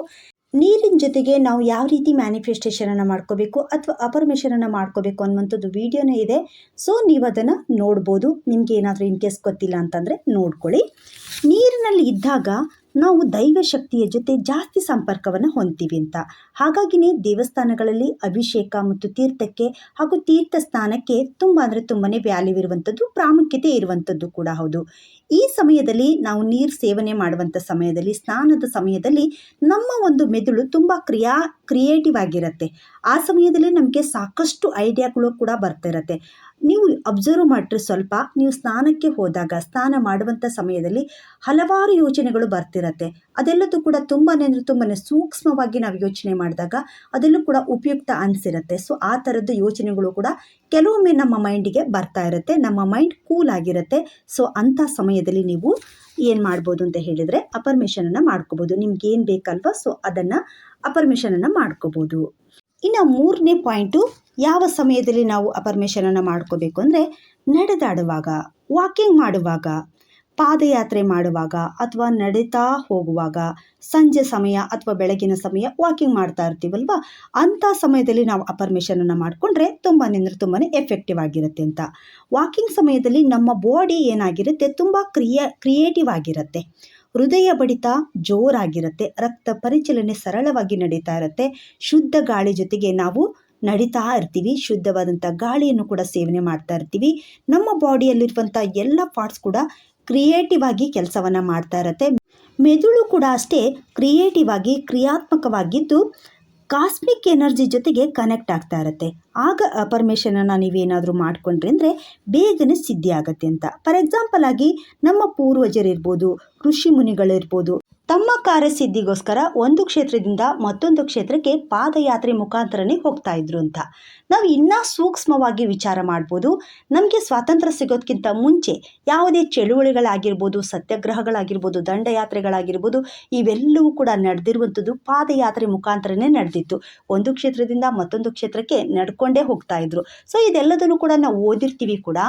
ನೀರಿನ ಜೊತೆಗೆ ನಾವು ಯಾವ ರೀತಿ ಮ್ಯಾನಿಫೆಸ್ಟೇಷನನ್ನು ಮಾಡ್ಕೋಬೇಕು ಅಥವಾ ಅಪರ್ಮೇಷನನ್ನು ಮಾಡ್ಕೋಬೇಕು ಅನ್ನುವಂಥದ್ದು ವಿಡಿಯೋನೇ ಇದೆ. ಸೊ ನೀವು ಅದನ್ನು ನೋಡ್ಬೋದು. ನಿಮಗೆ ಏನಾದರೂ ಇನ್ ಕೇಸ್ ಗೊತ್ತಿಲ್ಲ ಅಂತಂದರೆ ನೋಡ್ಕೊಳ್ಳಿ. ನೀರಿನಲ್ಲಿ ಇದ್ದಾಗ ನಾವು ದೈವ ಶಕ್ತಿಯ ಜೊತೆ ಜಾಸ್ತಿ ಸಂಪರ್ಕವನ್ನು ಹೊಂದ್ತೀವಿ ಅಂತ. ಹಾಗಾಗಿನೇ ದೇವಸ್ಥಾನಗಳಲ್ಲಿ ಅಭಿಷೇಕ ಮತ್ತು ತೀರ್ಥಕ್ಕೆ ಹಾಗೂ ತೀರ್ಥ ಸ್ನಾನಕ್ಕೆ ತುಂಬ ಅಂದರೆ ತುಂಬಾ ವ್ಯಾಲ್ಯೂ ಇರುವಂಥದ್ದು ಪ್ರಾಮುಖ್ಯತೆ ಇರುವಂಥದ್ದು ಕೂಡ ಹೌದು. ಈ ಸಮಯದಲ್ಲಿ ನಾವು ನೀರು ಸೇವನೆ ಮಾಡುವಂಥ ಸಮಯದಲ್ಲಿ, ಸ್ನಾನದ ಸಮಯದಲ್ಲಿ ನಮ್ಮ ಒಂದು ಮೆದುಳು ತುಂಬ ಕ್ರಿಯಾ ಕ್ರಿಯೇಟಿವ್ ಆಗಿರುತ್ತೆ. ಆ ಸಮಯದಲ್ಲಿ ನಮಗೆ ಸಾಕಷ್ಟು ಐಡಿಯಾಗಳು ಕೂಡ ಬರ್ತಿರತ್ತೆ. ನೀವು ಅಬ್ಸರ್ವ್ ಮಾಡಿದ್ರೆ ಸ್ವಲ್ಪ, ನೀವು ಸ್ನಾನಕ್ಕೆ ಹೋದಾಗ ಸ್ನಾನ ಮಾಡುವಂಥ ಸಮಯದಲ್ಲಿ ಹಲವಾರು ಯೋಚನೆಗಳು ಬರ್ತಿರತ್ತೆ. ಅದೆಲ್ಲದೂ ಕೂಡ ತುಂಬಾ ಅಂದರೆ ತುಂಬಾ ಸೂಕ್ಷ್ಮವಾಗಿ ನಾವು ಯೋಚನೆ ಮಾಡಿದಾಗ ಅದೆಲ್ಲೂ ಕೂಡ ಉಪಯುಕ್ತ ಅನಿಸಿರುತ್ತೆ. ಸೊ ಆ ಥರದ್ದು ಯೋಚನೆಗಳು ಕೂಡ ಕೆಲವೊಮ್ಮೆ ನಮ್ಮ ಮೈಂಡಿಗೆ ಬರ್ತಾ ಇರುತ್ತೆ. ನಮ್ಮ ಮೈಂಡ್ ಕೂಲ್ ಆಗಿರುತ್ತೆ. ಸೊ ಅಂಥ ಸಮಯದಲ್ಲಿ ನೀವು ಏನು ಮಾಡ್ಬೋದು ಅಂತ ಹೇಳಿದರೆ, ಅಪರ್ಮಿಷನನ್ನು ಮಾಡ್ಕೋಬೋದು. ನಿಮ್ಗೆ ಏನು ಬೇಕಲ್ವ ಸೊ ಅದನ್ನು ಅಪರ್ಮಿಷನನ್ನು ಮಾಡ್ಕೋಬೋದು. ಇನ್ನು ಮೂರನೇ ಪಾಯಿಂಟು, ಯಾವ ಸಮಯದಲ್ಲಿ ನಾವು ಅಪರ್ಮೇಷನನ್ನು ಮಾಡ್ಕೋಬೇಕು ಅಂದರೆ ನಡೆದಾಡುವಾಗ ವಾಕಿಂಗ್ ಮಾಡುವಾಗ, ಪಾದಯಾತ್ರೆ ಮಾಡುವಾಗ ಅಥವಾ ನಡೀತಾ ಹೋಗುವಾಗ, ಸಂಜೆ ಸಮಯ ಅಥವಾ ಬೆಳಗಿನ ಸಮಯ ವಾಕಿಂಗ್ ಮಾಡ್ತಾ ಇರ್ತೀವಲ್ವ? ಅಂಥ ಸಮಯದಲ್ಲಿ ನಾವು ಅಪರ್ಮೇಷನನ್ನು ಮಾಡಿಕೊಂಡ್ರೆ ತುಂಬಾ ಅಂದರೆ ತುಂಬಾ ಎಫೆಕ್ಟಿವ್ ಆಗಿರುತ್ತೆ ಅಂತ. ವಾಕಿಂಗ್ ಸಮಯದಲ್ಲಿ ನಮ್ಮ ಬಾಡಿ ಏನಾಗಿರುತ್ತೆ? ತುಂಬ ಕ್ರಿಯ ಕ್ರಿಯೇಟಿವ್ ಆಗಿರುತ್ತೆ. ಹೃದಯ ಬಡಿತ ಜೋರಾಗಿರುತ್ತೆ, ರಕ್ತ ಪರಿಚಲನೆ ಸರಳವಾಗಿ ನಡೀತಾ ಇರುತ್ತೆ. ಶುದ್ಧ ಗಾಳಿ ಜೊತೆಗೆ ನಾವು ನಡೀತಾ ಇರ್ತೀವಿ. ಶುದ್ಧವಾದಂಥ ಗಾಳಿಯನ್ನು ಕೂಡ ಸೇವನೆ ಮಾಡ್ತಾ ಇರ್ತೀವಿ. ನಮ್ಮ ಬಾಡಿಯಲ್ಲಿರುವಂಥ ಎಲ್ಲ ಪಾರ್ಟ್ಸ್ ಕೂಡ ಕ್ರಿಯೇಟಿವ್ ಆಗಿ ಕೆಲಸವನ್ನು ಮಾಡ್ತಾ ಇರುತ್ತೆ. ಮೆದುಳು ಕೂಡ ಅಷ್ಟೇ ಕ್ರಿಯೇಟಿವ್ ಆಗಿ, ಕ್ರಿಯಾತ್ಮಕವಾಗಿದ್ದು ಕಾಸ್ಮಿಕ್ ಎನರ್ಜಿ ಜೊತೆಗೆ ಕನೆಕ್ಟ್ ಆಗ್ತಾ ಇರುತ್ತೆ. ಆಗ ಪರ್ಮಿಷನನ್ನು ನೀವೇನಾದರೂ ಮಾಡಿಕೊಂಡ್ರಿ ಅಂದರೆ ಬೇಗನೆ ಸಿದ್ಧಿ ಆಗುತ್ತೆ ಅಂತ. ಫಾರ್ ಎಕ್ಸಾಂಪಲ್ ಆಗಿ ನಮ್ಮ ಪೂರ್ವಜರಿರ್ಬೋದು ಋಷಿ ಮುನಿಗಳಿರ್ಬೋದು ತಮ್ಮ ಕಾರ್ಯಸಿದ್ಧಿಗೋಸ್ಕರ ಒಂದು ಕ್ಷೇತ್ರದಿಂದ ಮತ್ತೊಂದು ಕ್ಷೇತ್ರಕ್ಕೆ ಪಾದಯಾತ್ರೆ ಮುಖಾಂತರನೇ ಹೋಗ್ತಾ ಇದ್ರು ಅಂತ. ನಾವು ಇನ್ನೂ ಸೂಕ್ಷ್ಮವಾಗಿ ವಿಚಾರ ಮಾಡ್ಬೋದು. ನಮಗೆ ಸ್ವಾತಂತ್ರ್ಯ ಸಿಗೋದಕ್ಕಿಂತ ಮುಂಚೆ ಯಾವುದೇ ಚಳುವಳಿಗಳಾಗಿರ್ಬೋದು, ಸತ್ಯಾಗ್ರಹಗಳಾಗಿರ್ಬೋದು, ದಂಡಯಾತ್ರೆಗಳಾಗಿರ್ಬೋದು, ಇವೆಲ್ಲವೂ ಕೂಡ ನಡೆದಿರುವಂಥದ್ದು ಪಾದಯಾತ್ರೆ ಮುಖಾಂತರನೇ ನಡೆದಿತ್ತು. ಒಂದು ಕ್ಷೇತ್ರದಿಂದ ಮತ್ತೊಂದು ಕ್ಷೇತ್ರಕ್ಕೆ ನಡ್ಕೊಂಡೇ ಹೋಗ್ತಾ ಇದ್ರು. ಸೊ ಇದೆಲ್ಲದನ್ನು ಕೂಡ ನಾವು ಓದಿರ್ತೀವಿ ಕೂಡ.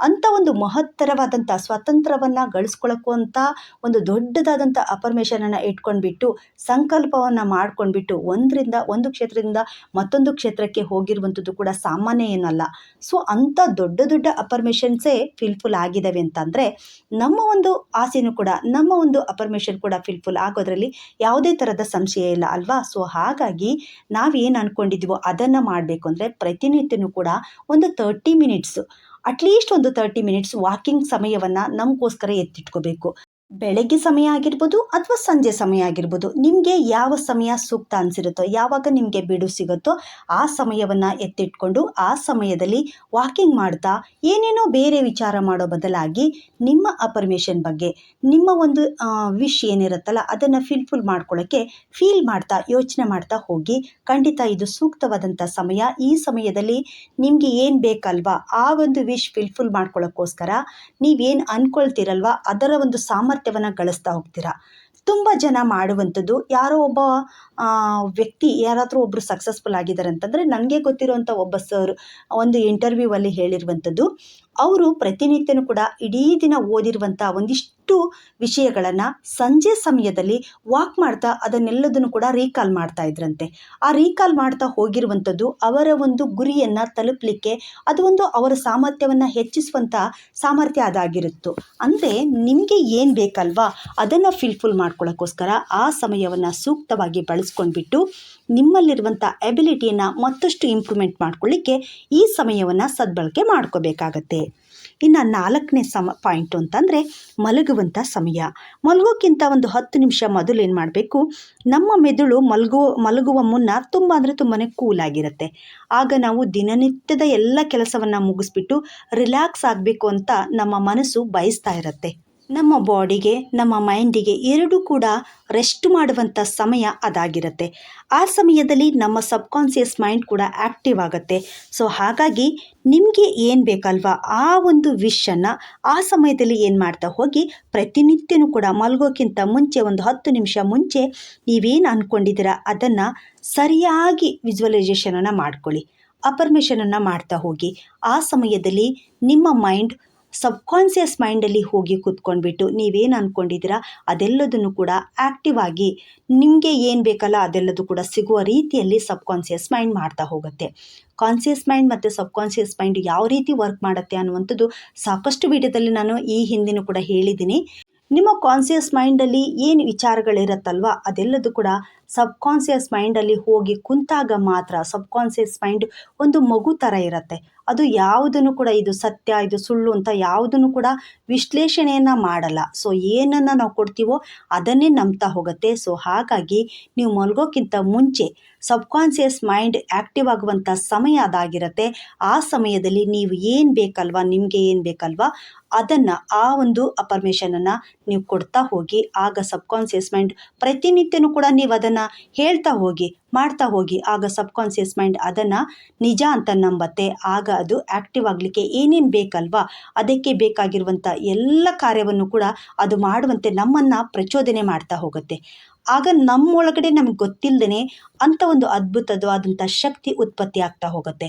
ಅಂಥ ಒಂದು ಮಹತ್ತರವಾದಂಥ ಸ್ವಾತಂತ್ರ್ಯವನ್ನು ಗಳಿಸ್ಕೊಳ್ಳೋಕ್ಕೂ ಅಂತ ಒಂದು ದೊಡ್ಡದಾದಂಥ ಅಪರ್ಮೇಷನನ್ನು ಇಟ್ಕೊಂಡ್ಬಿಟ್ಟು, ಸಂಕಲ್ಪವನ್ನು ಮಾಡ್ಕೊಂಡ್ಬಿಟ್ಟು, ಒಂದರಿಂದ, ಒಂದು ಕ್ಷೇತ್ರದಿಂದ ಮತ್ತೊಂದು ಕ್ಷೇತ್ರಕ್ಕೆ ಹೋಗಿರುವಂಥದ್ದು ಕೂಡ ಸಾಮಾನ್ಯ ಏನಲ್ಲ. ಸೊ ಅಂಥ ದೊಡ್ಡ ದೊಡ್ಡ ಅಪರ್ಮಿಷನ್ಸೇ ಫಿಲ್ಫುಲ್ ಆಗಿದ್ದಾವೆ ಅಂತಂದರೆ, ನಮ್ಮ ಒಂದು ಆಸೆನೂ ಕೂಡ, ನಮ್ಮ ಒಂದು ಅಪರ್ಮಿಷನ್ ಕೂಡ ಫಿಲ್ಫುಲ್ ಆಗೋದ್ರಲ್ಲಿ ಯಾವುದೇ ಥರದ ಸಂಶಯ ಇಲ್ಲ ಅಲ್ವಾ? ಸೊ ಹಾಗಾಗಿ ನಾವೇನು ಅಂದ್ಕೊಂಡಿದ್ದೀವೋ ಅದನ್ನು ಮಾಡಬೇಕು ಅಂದರೆ ಪ್ರತಿನಿತ್ಯನೂ ಕೂಡ ಒಂದು ತರ್ಟಿ ಮಿನಿಟ್ಸು ಅಟ್ಲೀಸ್ಟ್ ಒಂದು ತರ್ಟಿ ಮಿನಿಟ್ಸ್ ವಾಕಿಂಗ್ ಸಮಯವನ್ನು ನಮಗೋಸ್ಕರ ಎತ್ತಿಟ್ಕೋಬೇಕು. ಬೆಳಗ್ಗೆ ಸಮಯ ಆಗಿರ್ಬೋದು ಅಥವಾ ಸಂಜೆ ಸಮಯ ಆಗಿರ್ಬೋದು, ನಿಮಗೆ ಯಾವ ಸಮಯ ಸೂಕ್ತ ಅನಿಸಿರುತ್ತೋ, ಯಾವಾಗ ನಿಮಗೆ ಬಿಡು ಸಿಗುತ್ತೋ ಆ ಸಮಯವನ್ನು ಎತ್ತಿಟ್ಕೊಂಡು ಆ ಸಮಯದಲ್ಲಿ ವಾಕಿಂಗ್ ಮಾಡ್ತಾ ಏನೇನೋ ಬೇರೆ ವಿಚಾರ ಮಾಡೋ ಬದಲಾಗಿ ನಿಮ್ಮ ಅಪರ್ಮೇಷನ್ ಬಗ್ಗೆ, ನಿಮ್ಮ ಒಂದು ವಿಶ್ ಏನಿರುತ್ತಲ್ಲ ಅದನ್ನು ಫಿಲ್ಫುಲ್ ಮಾಡ್ಕೊಳ್ಳೋಕ್ಕೆ ಫೀಲ್ ಮಾಡ್ತಾ, ಯೋಚನೆ ಮಾಡ್ತಾ ಹೋಗಿ ಖಂಡಿತ ಇದು ಸೂಕ್ತವಾದಂಥ ಸಮಯ. ಈ ಸಮಯದಲ್ಲಿ ನಿಮಗೆ ಏನು ಬೇಕಲ್ವಾ ಆ ಒಂದು ವಿಶ್ ಫಿಲ್ಫುಲ್ ಮಾಡ್ಕೊಳ್ಳೋಕ್ಕೋಸ್ಕರ ನೀವೇನು ಅಂದ್ಕೊಳ್ತೀರಲ್ವ ಅದರ ಒಂದು ಸಾಮರ್ಥ್ಯವನ್ನು ಗಳಿಸ್ತಾ ಹೋಗ್ತೀರಾ? ತುಂಬ ಜನ ಮಾಡುವಂಥದ್ದು ಯಾರೋ ಒಬ್ಬ ವ್ಯಕ್ತಿ ಯಾರಾದರೂ ಒಬ್ಬರು ಸಕ್ಸಸ್ಫುಲ್ ಆಗಿದ್ದಾರೆ ಅಂತಂದರೆ ನನಗೆ ಗೊತ್ತಿರುವಂಥ ಒಬ್ಬ ಸರ್ ಒಂದು ಇಂಟರ್ವ್ಯೂವಲ್ಲಿ ಹೇಳಿರುವಂಥದ್ದು. ಅವರು ಪ್ರತಿನಿತ್ಯನೂ ಕೂಡ ಇಡೀ ದಿನ ಓದಿರುವಂಥ ಒಂದಿಷ್ಟು ವಿಷಯಗಳನ್ನು ಸಂಜೆ ಸಮಯದಲ್ಲಿ ವಾಕ್ ಮಾಡ್ತಾ ಅದನ್ನೆಲ್ಲದನ್ನು ಕೂಡ ರೀಕಾಲ್ ಮಾಡ್ತಾ ಇದ್ರಂತೆ. ಆ ರೀಕಾಲ್ ಮಾಡ್ತಾ ಹೋಗಿರುವಂಥದ್ದು ಅವರ ಒಂದು ಗುರಿಯನ್ನು ತಲುಪಲಿಕ್ಕೆ ಅದು ಒಂದು ಅವರ ಸಾಮರ್ಥ್ಯವನ್ನು ಹೆಚ್ಚಿಸುವಂಥ ಸಾಮರ್ಥ್ಯ ಅದಾಗಿರುತ್ತು. ಅಂದರೆ ನಿಮಗೆ ಏನು ಬೇಕಲ್ವಾ ಅದನ್ನು ಫಿಲ್ಫುಲ್ ಮಾಡ್ಕೊಳ್ಳೋಕ್ಕೋಸ್ಕರ ಆ ಸಮಯವನ್ನು ಸೂಕ್ತವಾಗಿ ಬಳಸ್ಕೊಂಡ್ಬಿಟ್ಟು ನಿಮ್ಮಲ್ಲಿರುವಂಥ ಎಬಿಲಿಟಿಯನ್ನು ಮತ್ತಷ್ಟು ಇಂಪ್ರೂವ್ಮೆಂಟ್ ಮಾಡ್ಕೊಳ್ಳಿಕ್ಕೆ ಈ ಸಮಯವನ್ನು ಸದ್ಬಳಕೆ ಮಾಡ್ಕೋಬೇಕಾಗತ್ತೆ. ಇನ್ನು ನಾಲ್ಕನೇ ಸಮ ಪಾಯಿಂಟು ಅಂತಂದರೆ ಮಲಗುವಂಥ ಸಮಯ. ಮಲಗೋಕ್ಕಿಂತ ಒಂದು ಹತ್ತು ನಿಮಿಷ ಮೊದಲು ಏನು ಮಾಡಬೇಕು, ನಮ್ಮ ಮೆದುಳು ಮಲಗೋ, ಮಲಗುವ ಮುನ್ನ ತುಂಬ ಅಂದರೆ ತುಂಬಾ ಕೂಲಾಗಿರುತ್ತೆ ಆಗ ನಾವು ದಿನನಿತ್ಯದ ಎಲ್ಲ ಕೆಲಸವನ್ನು ಮುಗಿಸ್ಬಿಟ್ಟು ರಿಲ್ಯಾಕ್ಸ್ ಆಗಬೇಕು ಅಂತ ನಮ್ಮ ಮನಸ್ಸು ಬಯಸ್ತಾ ಇರುತ್ತೆ. ನಮ್ಮ ಬಾಡಿಗೆ, ನಮ್ಮ ಮೈಂಡಿಗೆ ಎರಡೂ ಕೂಡ ರೆಸ್ಟ್ ಮಾಡುವಂಥ ಸಮಯ ಅದಾಗಿರುತ್ತೆ. ಆ ಸಮಯದಲ್ಲಿ ನಮ್ಮ ಸಬ್ಕಾನ್ಸಿಯಸ್ ಮೈಂಡ್ ಕೂಡ ಆ್ಯಕ್ಟಿವ್ ಆಗುತ್ತೆ. ಸೊ, ಹಾಗಾಗಿ ನಿಮಗೆ ಏನು ಬೇಕಲ್ವಾ ಆ ಒಂದು ವಿಷನ್ನು ಆ ಸಮಯದಲ್ಲಿ ಏನು ಮಾಡ್ತಾ ಹೋಗಿ ಪ್ರತಿನಿತ್ಯನೂ ಕೂಡ ಮಲಗೋಕ್ಕಿಂತ ಮುಂಚೆ ಒಂದು ಹತ್ತು ನಿಮಿಷ ಮುಂಚೆ ನೀವೇನು ಅಂದ್ಕೊಂಡಿದ್ದೀರಾ ಅದನ್ನು ಸರಿಯಾಗಿ ವಿಜುವಲೈಸೇಷನನ್ನು ಮಾಡ್ಕೊಳ್ಳಿ. ಅಪರ್ಮೇಷನನ್ನು ಮಾಡ್ತಾ ಹೋಗಿ. ಆ ಸಮಯದಲ್ಲಿ ನಿಮ್ಮ ಮೈಂಡ್ ಸಬ್ಕಾನ್ಸಿಯಸ್ ಮೈಂಡಲ್ಲಿ ಹೋಗಿ ಕೂತ್ಕೊಂಡ್ಬಿಟ್ಟು ನೀವೇನು ಅಂದ್ಕೊಂಡಿದ್ದೀರಾ ಅದೆಲ್ಲದನ್ನು ಕೂಡ ಆ್ಯಕ್ಟಿವ್ ಆಗಿ ನಿಮಗೆ ಏನು ಬೇಕಲ್ಲ ಅದೆಲ್ಲದೂ ಕೂಡ ಸಿಗುವ ರೀತಿಯಲ್ಲಿ ಸಬ್ಕಾನ್ಸಿಯಸ್ ಮೈಂಡ್ ಮಾಡ್ತಾ ಹೋಗುತ್ತೆ. ಕಾನ್ಸಿಯಸ್ ಮೈಂಡ್ ಮತ್ತು ಸಬ್ಕಾನ್ಸಿಯಸ್ ಮೈಂಡ್ ಯಾವ ರೀತಿ ವರ್ಕ್ ಮಾಡುತ್ತೆ ಅನ್ನುವಂಥದ್ದು ಸಾಕಷ್ಟು ವಿಡಿಯೋದಲ್ಲಿ ನಾನು ಈ ಹಿಂದಿನೂ ಕೂಡ ಹೇಳಿದ್ದೀನಿ. ನಿಮ್ಮ ಕಾನ್ಸಿಯಸ್ ಮೈಂಡಲ್ಲಿ ಏನು ವಿಚಾರಗಳಿರುತ್ತಲ್ವ ಅದೆಲ್ಲದೂ ಕೂಡ ಸಬ್ಕಾನ್ಸಿಯಸ್ ಮೈಂಡಲ್ಲಿ ಹೋಗಿ ಕುಂತಾಗ ಮಾತ್ರ ಸಬ್ಕಾನ್ಸಿಯಸ್ ಮೈಂಡ್ ಒಂದು ಮಗು ಥರ ಇರುತ್ತೆ. ಅದು ಯಾವುದನ್ನು ಕೂಡ ಇದು ಸತ್ಯ, ಇದು ಸುಳ್ಳು ಅಂತ ಯಾವುದನ್ನು ಕೂಡ ವಿಶ್ಲೇಷಣೆಯನ್ನು ಮಾಡಲ್ಲ. ಸೊ ಏನನ್ನು ನಾವು ಕೊಡ್ತೀವೋ ಅದನ್ನೇ ನಂಬ್ತಾ ಹೋಗುತ್ತೆ. ಸೊ ಹಾಗಾಗಿ ನೀವು ಮಲಗೋಕ್ಕಿಂತ ಮುಂಚೆ ಸಬ್ಕಾನ್ಸಿಯಸ್ ಮೈಂಡ್ ಆ್ಯಕ್ಟಿವ್ ಆಗುವಂಥ ಸಮಯ ಅದಾಗಿರುತ್ತೆ. ಆ ಸಮಯದಲ್ಲಿ ನೀವು ಏನು ಬೇಕಲ್ವಾ, ನಿಮಗೆ ಏನು ಬೇಕಲ್ವಾ, ಅದನ್ನು ಆ ಒಂದು ಅಪರ್ಮೇಷನನ್ನು ನೀವು ಕೊಡ್ತಾ ಹೋಗಿ, ಆಗ ಸಬ್ಕಾನ್ಸಿಯಸ್ ಮೈಂಡ್ ಪ್ರತಿನಿತ್ಯನೂ ಕೂಡ ನೀವು ಅದನ್ನು ಹೇಳ್ತಾ ಹೋಗಿ, ಮಾಡ್ತಾ ಹೋಗಿ, ಆಗ ಸಬ್ಕಾನ್ಸಿಯಸ್ ಮೈಂಡ್ ಅದನ್ನು ನಿಜ ಅಂತ ನಂಬತ್ತೆ. ಆಗ ಅದು ಆ್ಯಕ್ಟಿವ್ ಆಗಲಿಕ್ಕೆ ಏನೇನು ಬೇಕಲ್ವಾ, ಅದಕ್ಕೆ ಬೇಕಾಗಿರುವಂಥ ಎಲ್ಲ ಕಾರ್ಯವನ್ನು ಕೂಡ ಅದು ಮಾಡುವಂತೆ ನಮ್ಮನ್ನು ಪ್ರಚೋದನೆ ಮಾಡ್ತಾ ಹೋಗುತ್ತೆ. ಆಗ ನಮ್ಮೊಳಗಡೆ ನಮಗೆ ಗೊತ್ತಿಲ್ಲದೇ ಅಂಥ ಒಂದು ಅದ್ಭುತವಾದಂಥ ಶಕ್ತಿ ಉತ್ಪತ್ತಿ ಆಗ್ತಾ ಹೋಗುತ್ತೆ.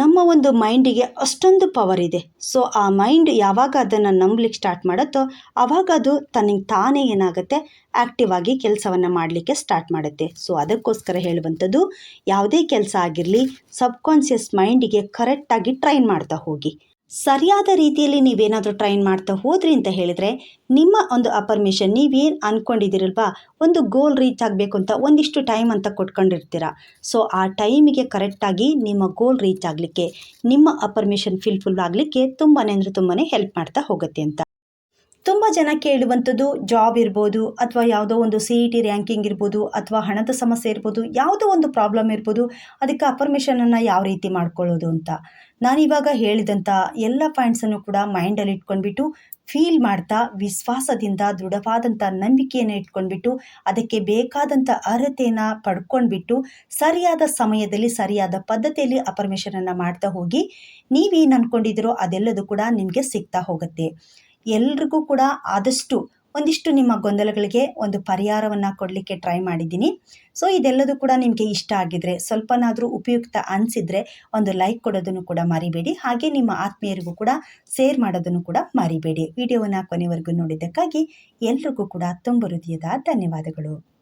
ನಮ್ಮ ಒಂದು ಮೈಂಡಿಗೆ ಅಷ್ಟೊಂದು ಪವರ್ ಇದೆ. ಸೊ ಆ ಮೈಂಡ್ ಯಾವಾಗ ಅದನ್ನು ನಂಬಲಿಕ್ಕೆ ಸ್ಟಾರ್ಟ್ ಮಾಡುತ್ತೋ ಆವಾಗ ಅದು ತನಗೆ ತಾನೇ ಏನಾಗುತ್ತೆ ಆ್ಯಕ್ಟಿವ್ ಆಗಿ ಕೆಲಸವನ್ನು ಮಾಡಲಿಕ್ಕೆ ಸ್ಟಾರ್ಟ್ ಮಾಡುತ್ತೆ. ಸೊ ಅದಕ್ಕೋಸ್ಕರ ಹೇಳುವಂಥದ್ದು, ಯಾವುದೇ ಕೆಲಸ ಆಗಿರಲಿ ಸಬ್ಕಾನ್ಷಿಯಸ್ ಮೈಂಡಿಗೆ ಕರೆಕ್ಟಾಗಿ ಟ್ರೈನ್ ಮಾಡ್ತಾ ಹೋಗಿ. ಸರಿಯಾದ ರೀತಿಯಲ್ಲಿ ನೀವೇನಾದರೂ ಟ್ರೈನ್ ಮಾಡ್ತಾ ಹೋದ್ರಿ ಅಂತ ಹೇಳಿದರೆ, ನಿಮ್ಮ ಒಂದು ಅಪರ್ಮಿಷನ್ ನೀವೇನು ಅಂದ್ಕೊಂಡಿದ್ದೀರಲ್ವಾ ಒಂದು ಗೋಲ್ ರೀಚ್ ಆಗಬೇಕು ಅಂತ ಒಂದಿಷ್ಟು ಟೈಮ್ ಅಂತ ಕೊಟ್ಕೊಂಡಿರ್ತೀರ? ಸೊ ಆ ಟೈಮಿಗೆ ಕರೆಕ್ಟಾಗಿ ನಿಮ್ಮ ಗೋಲ್ ರೀಚ್ ಆಗಲಿಕ್ಕೆ, ನಿಮ್ಮ ಅಪರ್ಮಿಷನ್ ಫಿಲ್ಫುಲ್ ಆಗಲಿಕ್ಕೆ ತುಂಬಾ ಅಂದರೆ ತುಂಬಾ ಹೆಲ್ಪ್ ಮಾಡ್ತಾ ಹೋಗುತ್ತೆ ಅಂತ. ತುಂಬ ಜನ ಕೇಳುವಂಥದ್ದು ಜಾಬ್ ಇರ್ಬೋದು ಅಥವಾ ಯಾವುದೋ ಒಂದು ಸಿ ಇ ಟಿ ರ್ಯಾಂಕಿಂಗ್ ಇರ್ಬೋದು ಅಥವಾ ಹಣದ ಸಮಸ್ಯೆ ಇರ್ಬೋದು, ಯಾವುದೋ ಒಂದು ಪ್ರಾಬ್ಲಮ್ ಇರ್ಬೋದು, ಅದಕ್ಕೆ ಅಪರ್ಮಿಷನನ್ನು ಯಾವ ರೀತಿ ಮಾಡ್ಕೊಳ್ಳೋದು ಅಂತ. ನಾನಿವಾಗ ಹೇಳಿದಂಥ ಎಲ್ಲ ಪಾಯಿಂಟ್ಸನ್ನು ಕೂಡ ಮೈಂಡಲ್ಲಿ ಇಟ್ಕೊಂಡ್ಬಿಟ್ಟು ಫೀಲ್ ಮಾಡ್ತಾ, ವಿಶ್ವಾಸದಿಂದ ದೃಢವಾದಂಥ ನಂಬಿಕೆಯನ್ನು ಇಟ್ಕೊಂಡ್ಬಿಟ್ಟು ಅದಕ್ಕೆ ಬೇಕಾದಂಥ ಅರ್ಹತೆಯನ್ನು ಪಡ್ಕೊಂಡ್ಬಿಟ್ಟು ಸರಿಯಾದ ಸಮಯದಲ್ಲಿ, ಸರಿಯಾದ ಪದ್ಧತಿಯಲ್ಲಿ ಅಪರ್ಮಿಷನನ್ನು ಮಾಡ್ತಾ ಹೋಗಿ, ನೀವೇನು ಅಂದ್ಕೊಂಡಿದ್ದೀರೋ ಅದೆಲ್ಲದೂ ಕೂಡ ನಿಮಗೆ ಸಿಗ್ತಾ ಹೋಗುತ್ತೆ. ಎಲ್ರಿಗೂ ಕೂಡ ಆದಷ್ಟು ಒಂದಿಷ್ಟು ನಿಮ್ಮ ಗೊಂದಲಗಳಿಗೆ ಒಂದು ಪರಿಹಾರವನ್ನು ಕೊಡಲಿಕ್ಕೆ ಟ್ರೈ ಮಾಡಿದ್ದೀನಿ. ಸೊ ಇದೆಲ್ಲದೂ ಕೂಡ ನಿಮಗೆ ಇಷ್ಟ ಆಗಿದ್ರೆ, ಸ್ವಲ್ಪನಾದರೂ ಉಪಯುಕ್ತ ಅನಿಸಿದರೆ ಒಂದು ಲೈಕ್ ಕೊಡೋದನ್ನು ಕೂಡ ಮರಿಬೇಡಿ. ಹಾಗೆ ನಿಮ್ಮ ಆತ್ಮೀಯರಿಗೂ ಕೂಡ ಶೇರ್ ಮಾಡೋದನ್ನು ಕೂಡ ಮರಿಬೇಡಿ. ವಿಡಿಯೋವನ್ನು ಕೊನೆವರೆಗೂ ನೋಡಿದ್ದಕ್ಕಾಗಿ ಎಲ್ರಿಗೂ ಕೂಡ ತುಂಬ ಹೃದಯದ ಧನ್ಯವಾದಗಳು.